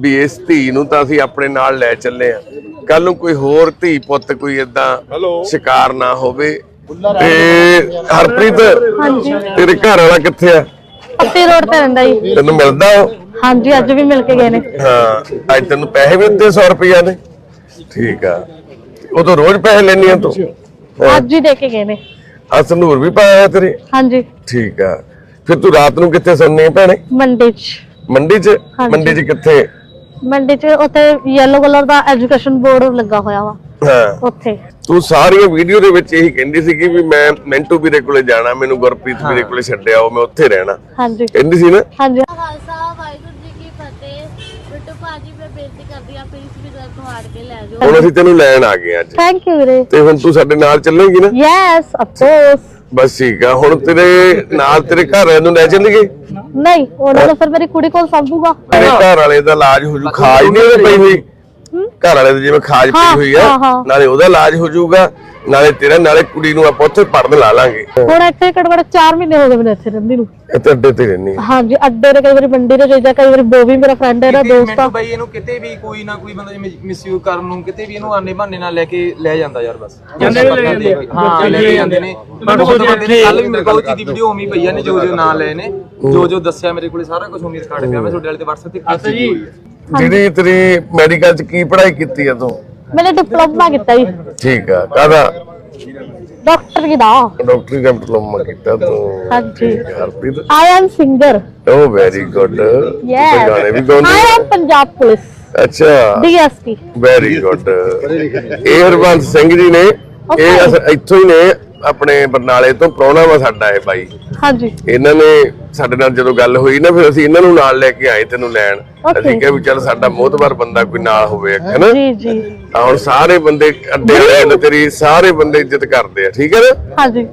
ਵੀ ਇਸ ਧੀ ਨੂੰ ਤਾਂ ਅਸੀਂ ਆਪਣੇ ਨਾਲ ਲੈ ਚੱਲੇ ਆ। ਕੱਲ ਨੂੰ ਕੋਈ ਹੋਰ ਧੀ ਪੁੱਤ ਕੋਈ ਇਦਾਂ ਸ਼ਿਕਾਰ ਨਾ ਹੋਵੇ। ਤੇ ਹਰਪ੍ਰੀਤ ਤੇਰੇ ਘਰ ਵਾਲਾ ਕਿੱਥੇ ਆ? ਪੱਤੀ ਰੋਡ ਤੇ ਰਹਿੰਦਾ ਜੀ। ਤੈਨੂੰ ਮਿਲਦਾ ਉਹ? ਹਾਂਜੀ ਅੱਜ ਵੀ ਮਿਲ ਕੇ ਗਏ ਨੇ। ਹਾਂ ਅੱਜ ਤੈਨੂੰ ਪੈਸੇ ਵੀ ਦਿੱਤੇ 100 ਰੁਪਈਆ ਦੇ। ਠੀਕ ਆ। ਉਹ ਤਾਂ ਰੋਜ਼ ਪੈਸੇ ਲੈਣੀ ਆ ਤੂੰ? ਅੱਜ ਹੀ ਦੇ ਕੇ ਗਏ ਨੇ। ਆ ਸੰਦੂਰ ਵੀ ਪਾਇਆ ਹੋਇਆ ਤੇਰੇ? ਹਾਂਜੀ। ਠੀਕ ਆ। ਫਿਰ ਤੂੰ ਰਾਤ ਨੂੰ ਕਿੱਥੇ ਆ ਭੈਣੇ? ਮੰਡੀ ਚ। ਮੰਡੀ 'ਚ। ਮੰਡੀ 'ਚ ਕਿੱਥੇ? ਮੰਡੀ ਚ ਉੱਥੇ ਯੈਲੋ ਕਲਰ ਦਾ ਐਜੂਕੇਸ਼ਨ ਬੋਰਡ ਲੱਗਾ ਹੋਇਆ ਵਾ। ਹਾਂ। ਉੱਥੇ। ਤੂੰ ਸਾਰੀਆਂ ਵੀਡੀਓ ਦੇ ਵਿੱਚ ਇਹੀ ਕਹਿੰਦੀ ਸੀ ਕਿ ਵੀ ਮੈਂ ਮਿੰਟੂ ਵੀਰੇ ਕੋਲੇ ਜਾਣਾ ਮੈਨੂੰ ਗੁਰਪ੍ਰੀਤ ਵੀਰੇ ਕੋਲੇ ਛੱਡਿਆ ਉਹ ਮੈਂ ਉੱਥੇ ਰਹਿਣਾ। ਹਾਂਜੀ। ਕਹਿੰਦੀ ਸੀ ਨਾ? ਹਾਂਜੀ। ਖਾਲਸਾ ਵਾਹਿਗੁਰੂ ਜੀ ਕੀ ਫਤਿਹ ਬਿੱਟੂ ਭਾਜੀ ਮੈਂ ਬੇਨਤੀ ਕਰਦੀ ਆ ਕੇ ਲੈ ਜਾਓ। ਹੁਣ ਅਸੀਂ ਤੈਨੂੰ ਲੈਣ ਆ ਗਏ ਅੱਜ। ਥੈਂਕ ਯੂ ਵੀਰੇ। ਤੇ ਹੁਣ ਤੂੰ ਸਾਡੇ ਨਾਲ ਚੱਲੇਂਗੀ ਨਾ? ਯੈਸ ਆਫ ਕੋਰਸ ਬਸ ਠੀਕ ਆ ਹੁਣ ਤੇਰੇ ਨਾਲ ਤੇਰੇ ਘਰ ਵਾਲਿਆਂ ਨੂੰ ਲੈ ਚੱਲੀਏ? ਨਹੀਂ ਉਹਨਾਂ ਤਾਂ ਫਿਰ ਮੇਰੀ ਕੁੜੀ ਕੋਲ ਸੰਭੂਗਾ ਤੇਰੇ ਘਰ ਵਾਲੇ ਦਾ ਇਲਾਜ ਹੋ ਜੂ ਖਾਜ ਨਹੀਂ ਉਹਦੇ ਪਈ ਹੋਈ? ਘਰ ਵਾਲੇ ਦੇ ਜਿਵੇਂ ਖਾਜ ਪਈ ਹੋਈ ਆ। ਨਾਲੇ ਉਹਦਾ ਇਲਾਜ ਹੋ ਜਾਊਗਾ ਨਾਲੇ ਤੇਰਾ ਨਾਲੇ ਕੁੜੀ ਨੂੰ ਆਪਾਂ ਉੱਥੇ ਪੜਨ ਲਾ ਲਾਂਗੇ। ਹੁਣ ਇੱਥੇ ਘੱਟ 4 ਮਹੀਨੇ ਹੋ ਗਏ ਮੈਨੂੰ ਇੱਥੇ ਰਹਿੰਦੀ ਨੂੰ। ਇੱਥੇ ਅੱਡੇ ਤੇ ਰਹਿਣੀ ਹਾਂਜੀ ਅੱਡੇ ਤੇ ਕਈ ਵਾਰੀ ਮੰਡੀ ਤੇ ਜਾਈਦਾ ਕਈ ਵਾਰੀ ਬੋਵੀ ਮੇਰਾ ਫਰੈਂਡ ਹੈ ਨਾ ਦੋਸਤ ਆ। ਮੈਨੂੰ ਬਾਈ ਇਹਨੂੰ ਕਿਤੇ ਵੀ ਕੋਈ ਨਾ ਕੋਈ ਬੰਦਾ ਮਿਸਯੂਜ਼ ਕਰਨ ਨੂੰ ਕਿਤੇ ਵੀ ਇਹਨੂੰ ਆਨੇ ਬਹਾਨੇ ਨਾਲ ਲੈ ਕੇ ਲੈ ਜਾਂਦਾ ਯਾਰ ਬਸ। ਜਾਂਦੇ ਲੈ ਜਾਂਦੇ ਹਾਂ ਲੈ ਕੇ ਜਾਂਦੇ ਨੇ। ਮੈਨੂੰ ਉਹ ਬੰਦੇ ਨੇ ਕੱਲ ਵੀ ਮੇਰੇ ਕੋਲ ਦੀ ਵੀਡੀਓ ਉਮੀ ਪਈ ਆ ਨੇ ਜੋ ਜੋ ਨਾਂ ਲਏ ਨੇ ਜੋ ਜੋ ਦੱਸਿਆ ਮੇਰੇ ਕੋਲੇ ਸਾਰਾ ਕੁਝ ਉਮੀ ਰਿਕਾਰਡ ਪਿਆ। ਮੈਂ ਤੁਹਾਡੇ ਵਾਲੇ ਤੇ WhatsApp ਤੇ ਕੀਤਾ ਜਿਹੜੀ ਤੇਰੀ ਮੈਡੀਕਲ ਚ ਕੀ ਪੜ੍ਹਾਈ ਕੀਤੀ ਆ ਤੂੰ? ਮੈਨੇ ਡਿਪਲੋਮਾ ਕੀਤਾ ਜੀ ਠੀਕ ਆ ਕਾਹਦਾ ਡਾਕਟਰ ਕੀ ਦਾ ਡਾਕਟਰੀ ਦਾ ਡਿਪਲੋਮਾ ਕੀਤਾ ਤੂੰ ਹਾਂਜੀ Harpreet I am singer O very good yes ਗਾਣੇ ਵੀ ਗਾਉਂਦੀ ਆਈ ਐਮ ਪੰਜਾਬ ਪੁਲਿਸ ਅੱਛਾ DSP very good Harbans Singh ji ਨੇ ਇਹ ਅਸ- ਇੱਥੋਂ ਹੀ ਨੇ ਆਪਣੇ ਬਰਨਾਲੇ ਤੋਂ ਪ੍ਰਾਹੁਣਾ ਵਾ ਸਾਡਾ ਇਹ ਬਾਈ। ਹਾਂਜੀ। ਇਹਨਾਂ ਨੇ ਸਾਡੇ ਨਾਲ ਜਦੋਂ ਗੱਲ ਹੋਈ ਨਾ ਫਿਰ ਅਸੀਂ ਇਹਨਾਂ ਨੂੰ ਨਾਲ ਲੈ ਕੇ ਆਏ ਤੈਨੂੰ ਲੈਣ. ਅਸੀਂ ਕਿਹਾ ਵੀ ਚੱਲ ਸਾਡਾ ਮੋਹਤਬਰ ਬੰਦਾ ਕੋਈ ਨਾਲ ਹੋਵੇ ਹੈਨਾ ਜੀ ਜੀ। ਤਾਂ ਹੁਣ ਸਾਰੇ ਬੰਦੇ ਅੱਡੇ ਵਾਲੇ ਨੇ ਤੇਰੀ ਸਾਰੇ ਬੰਦੇ ਇੱਜ਼ਤ ਕਰਦੇ ਆ ਠੀਕ ਹੈ ਨਾ? ਹਾਂਜੀ।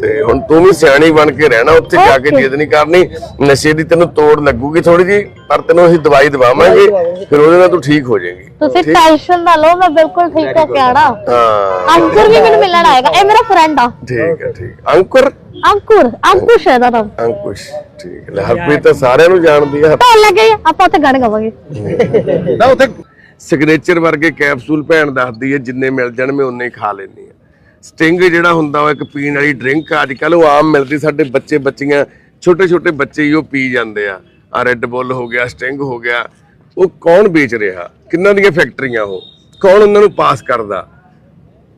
ਤੇ ਹੁਣ ਤੂੰ ਵੀ ਸਿਆਣੀ ਬਣ ਕੇ ਰਹਿਣਾ ਉੱਥੇ ਜਾ ਕੇ. ਜਿੱਦ ਨਹੀਂ ਕਰਨੀ। ਨਸ਼ੇ ਦੀ ਤੈਨੂੰ ਤੋੜ ਲੱਗੂਗੀ ਥੋੜੀ ਜੀ ਪਰ ਤੈਨੂੰ ਅਸੀਂ ਦਵਾਈ ਦਵਾਵਾਂਗੇ ਫਿਰ ਉਹਦੇ ਨਾਲ ਤੂੰ ਠੀਕ ਹੋ ਜਾਏਗੀ। ਤੁਸੀਂ ਟੈਨਸ਼ਨ ਨਾ ਲਓ ਮੈਂ ਬਿਲਕੁਲ ਠੀਕ ਹੋ ਕੇ ਆਣਾ ਹਾਂ। ਅੰਕੁਰ ਵੀ ਮੈਨੂੰ ਮਿਲਣ ਆਏਗਾ। ਇਹ ਮੇਰਾ ਫਰੈਂਡ ਆ। ਠੀਕ ਹੈ ਠੀਕ। ਅੰਕੁਰ? ਅੰਕੁਰ ਅੰਕੁਸ਼ ਹੈ ਦਾ ਨਾਮ। ਅੰਕੁਸ਼ ਠੀਕ ਹੈ। ਹਰਪ੍ਰੀਤ ਤਾਂ ਸਾਰਿਆਂ ਨੂੰ ਜਾਣਦੀ ਹੈ ਢੋਲ ਲੱਗੇ ਆਪਾਂ ਉੱਥੇ ਗਾਣੇ ਗਾਵਾਂਗੇ। ਨਾ ਉੱਥੇ ਸਿਗਨੇਚਰ ਵਰਗੇ ਕੈਪਸੂਲ ਭੈਣ ਦੱਸਦੀ ਹੈ ਜਿੰਨੇ ਮਿਲ ਜਾਣ ਮੈਂ ਉਨੇ ਹੀ ਖਾ ਲੈਂਦੀ ਆ ਸਟਿੰਗ ਜਿਹੜਾ ਹੁੰਦਾ ਉਹ ਇੱਕ ਪੀਣ ਵਾਲੀ ਡਰਿੰਕ ਆ, ਅੱਜ ਕੱਲ ਉਹ ਆਮ ਮਿਲਦੀ, ਸਾਡੇ ਬੱਚੇ ਬੱਚੀਆਂ, ਛੋਟੇ ਛੋਟੇ ਬੱਚੇ ਹੀ ਉਹ ਪੀ ਜਾਂਦੇ ਆ। ਆ ਰੈੱਡ ਬੁੱਲ ਹੋ ਗਿਆ, ਸਟਿੰਗ ਹੋ ਗਿਆ, ਉਹ ਕੌਣ ਵੇਚ ਰਿਹਾ? ਕਿੰਨਾਂ ਦੀਆਂ ਫੈਕਟਰੀਆਂ ਉਹ? ਕੌਣ ਉਹਨਾਂ ਨੂੰ ਪਾਸ ਕਰਦਾ?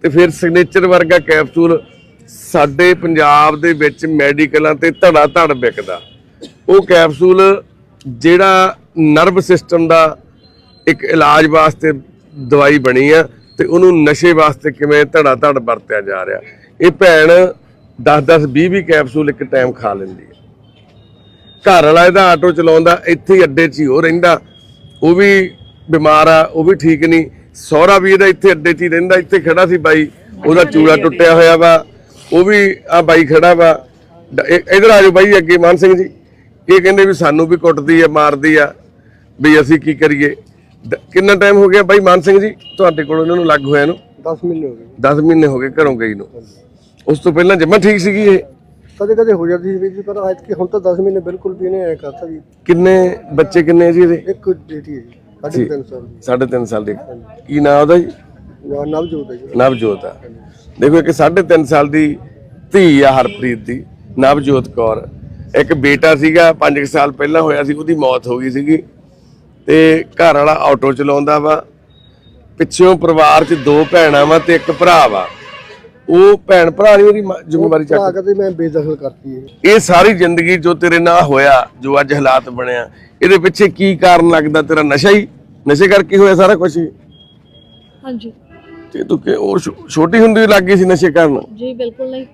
ਤੇ ਫਿਰ ਸਿਗਨੇਚਰ ਵਰਗਾ ਕੈਪਸੂਲ ਸਾਡੇ ਪੰਜਾਬ ਦੇ ਵਿੱਚ ਮੈਡੀਕਲਾਂ ਤੇ ਧੜਾ ਧੜ ਵਿਕਦਾ। ਉਹ ਕੈਪਸੂਲ ਜਿਹੜਾ ਨਰਵ ਸਿਸਟਮ ਦਾ ਇੱਕ ਇਲਾਜ ਵਾਸਤੇ ਦਵਾਈ ਬਣੀ ਆ ਤੇ ਉਹਨੂੰ ਨਸ਼ੇ ਵਾਸਤੇ ਕਿਵੇਂ ਧੜਾ ਧੜ ਵਰਤਿਆ ਜਾ ਰਿਹਾ। ਇਹ ਭੈਣ 10 10 20 20 ਕੈਪਸੂਲ ਇੱਕ ਟਾਈਮ ਖਾ ਲੈਂਦੀ ਹੈ। ਘਰ ਵਾਲਾ ਇਹਦਾ ਆਟੋ ਚਲਾਉਂਦਾ ਇੱਥੇ ਹੀ ਅੱਡੇ 'ਚ ਹੀ ਉਹ ਰਹਿੰਦਾ। ਉਹ ਵੀ ਬਿਮਾਰ ਆ ਉਹ ਵੀ ਠੀਕ ਨਹੀਂ। ਸਹੁਰਾ ਵੀ ਇਹਦਾ ਇੱਥੇ ਅੱਡੇ 'ਚ ਹੀ ਰਹਿੰਦਾ ਇੱਥੇ ਖੜਾ ਸੀ ਬਾਈ। ਉਹਦਾ ਚੂੜਾ ਟੁੱਟਿਆ ਹੋਇਆ ਵਾ। ਉਹ ਵੀ ਆ ਬਾਈ ਖੜਾ ਵਾ। ਇਧਰ ਆ ਜਾਓ ਬਾਈ ਅੱਗੇ ਮਾਨ ਸਿੰਘ ਜੀ। ਇਹ ਕਹਿੰਦੇ ਵੀ ਸਾਨੂੰ ਵੀ ਕੁੱਟਦੀ ਆ ਮਾਰਦੀ ਆ। ਵੀ ਅਸੀਂ ਕੀ ਕਰੀਏ? ਕਿੰਨਾ ਟਾਈਮ ਹੋ ਗਿਆ ਬਾਈ ਮਾਨ ਸਿੰਘ ਜੀ? ਤੁਹਾਡੇ ਕੋਲ ਇਹਨਾਂ ਨੂੰ ਲੱਗ ਹੋਇਆ ਨੂੰ 10 ਮਹੀਨੇ ਹੋ ਗਏ। 10 ਮਹੀਨੇ ਹੋ ਗਏ ਘਰੋਂ ਗਈ ਨੂੰ। ਉਸ ਤੋਂ ਪਹਿਲਾਂ ਜਮਾ ਠੀਕ ਸੀਗੀ ਇਹ? ਕਦੇ ਕਦੇ ਹੋ ਜਾਂਦੀ ਸੀ ਜੀ ਪਰ ਅੱਜ ਕਿ ਹੁਣ ਤਾਂ 10 ਮਹੀਨੇ ਬਿਲਕੁਲ ਵੀ ਇਹਨੇ ਐ ਕਰਤਾ ਜੀ। ਕਿੰਨੇ ਬੱਚੇ ਕਿੰਨੇ ਆ ਜੀ ਇਹਦੇ? ਇੱਕ ਬੇਟੀ ਹੈ ਜੀ ਸਾਢੇ ਤਿੰਨ ਸਾਲ ਦੀ। ਸਾਢੇ ਤਿੰਨ ਸਾਲ ਦੀ। ਕੀ ਨਾਮ ਉਹਦਾ ਜੀ? ਨਾ ਨਵਜੋਤ ਹੈ ਜੀ। ਨਵਜੋਤ ਆ। ਦੇਖੋ ਇੱਕ ਸਾਢੇ ਤਿੰਨ ਸਾਲ ਦੀ ਧੀ ਆ ਹਰਪ੍ਰੀਤ ਦੀ ਨਵਜੋਤ ਕੌਰ। ਇੱਕ ਬੇਟਾ ਸੀਗਾ 5 ਸਾਲ ਪਹਿਲਾਂ ਹੋਇਆ ਸੀ ਉਹਦੀ ਮੌਤ ਹੋ ਗਈ ਸੀਗੀ। ਤੇ ਘਰ ਵਾਲਾ ਆਟੋ ਚਲਾਉਂਦਾ ਵਾ। ਪਿੱਛੋਂ ਪਰਿਵਾਰ 'ਚ ਦੋ ਭੈਣਾਂ ਵਾ ਤੇ ਇੱਕ ਭਰਾ ਵਾ। ਉਹ ਭੈਣ ਭਰਾ ਨਹੀਂ ਉਹਦੀ ਮ- ਜ਼ਿੰਮੇਵਾਰੀ ਚੱਕ। ਆ ਕੇ ਮੈਂ ਬੇਦਖਲ ਕਰਤੀ ਹੈ। ਇਹ ਸਾਰੀ ਜ਼ਿੰਦਗੀ ਜੋ ਤੇਰੇ ਨਾਲ ਹੋਇਆ ਜੋ ਅੱਜ ਹਾਲਾਤ ਬਣਿਆ ਇਹਦੇ ਪਿੱਛੇ ਕੀ ਕਾਰਨ ਲੱਗਦਾ ਤੇਰਾ ਨਸ਼ਾ ਹੀ? ਨਸ਼ੇ ਕਰਕੇ ਹੋਇਆ ਸਾਰਾ ਕੁਝ ਹਾਂਜੀ। ਤੇ ਤੂੰ ਕਿ ਉਹ ਛੋ- ਛੋਟੀ ਹੁੰਦੀ ਲੱਗ ਗਈ ਸੀ ਨਸ਼ੇ ਕਰਨ? ਜੀ ਬਿਲਕੁਲ ਨਹੀਂ।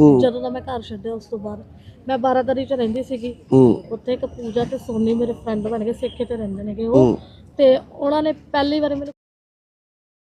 ਹੂੰ। ਜਦੋਂ ਦਾ ਮੈਂ ਘਰ ਛੱਡਿਆ ਉਸ ਤੋਂ ਬਾਅਦ। ਮੈਂ 12 ਦਰੀ ਚ ਰਹਿੰਦੀ ਸੀਗੀ। ਹੂੰ। ਉੱਥੇ ਇੱਕ ਪੂਜਾ ਤੇ ਸੋਨੀ ਮੇਰੇ ਫਰੈਂਡ ਬਣ ਕੇ ਸਿੱਖੇ ਤੇ ਰਹਿੰਦੇ ਨੇਗੇ ਉਹ। ਤੇ ਉਹਨਾਂ ਨੇ ਪਹਿਲੀ ਵਾਰ ਮੈਨੂੰ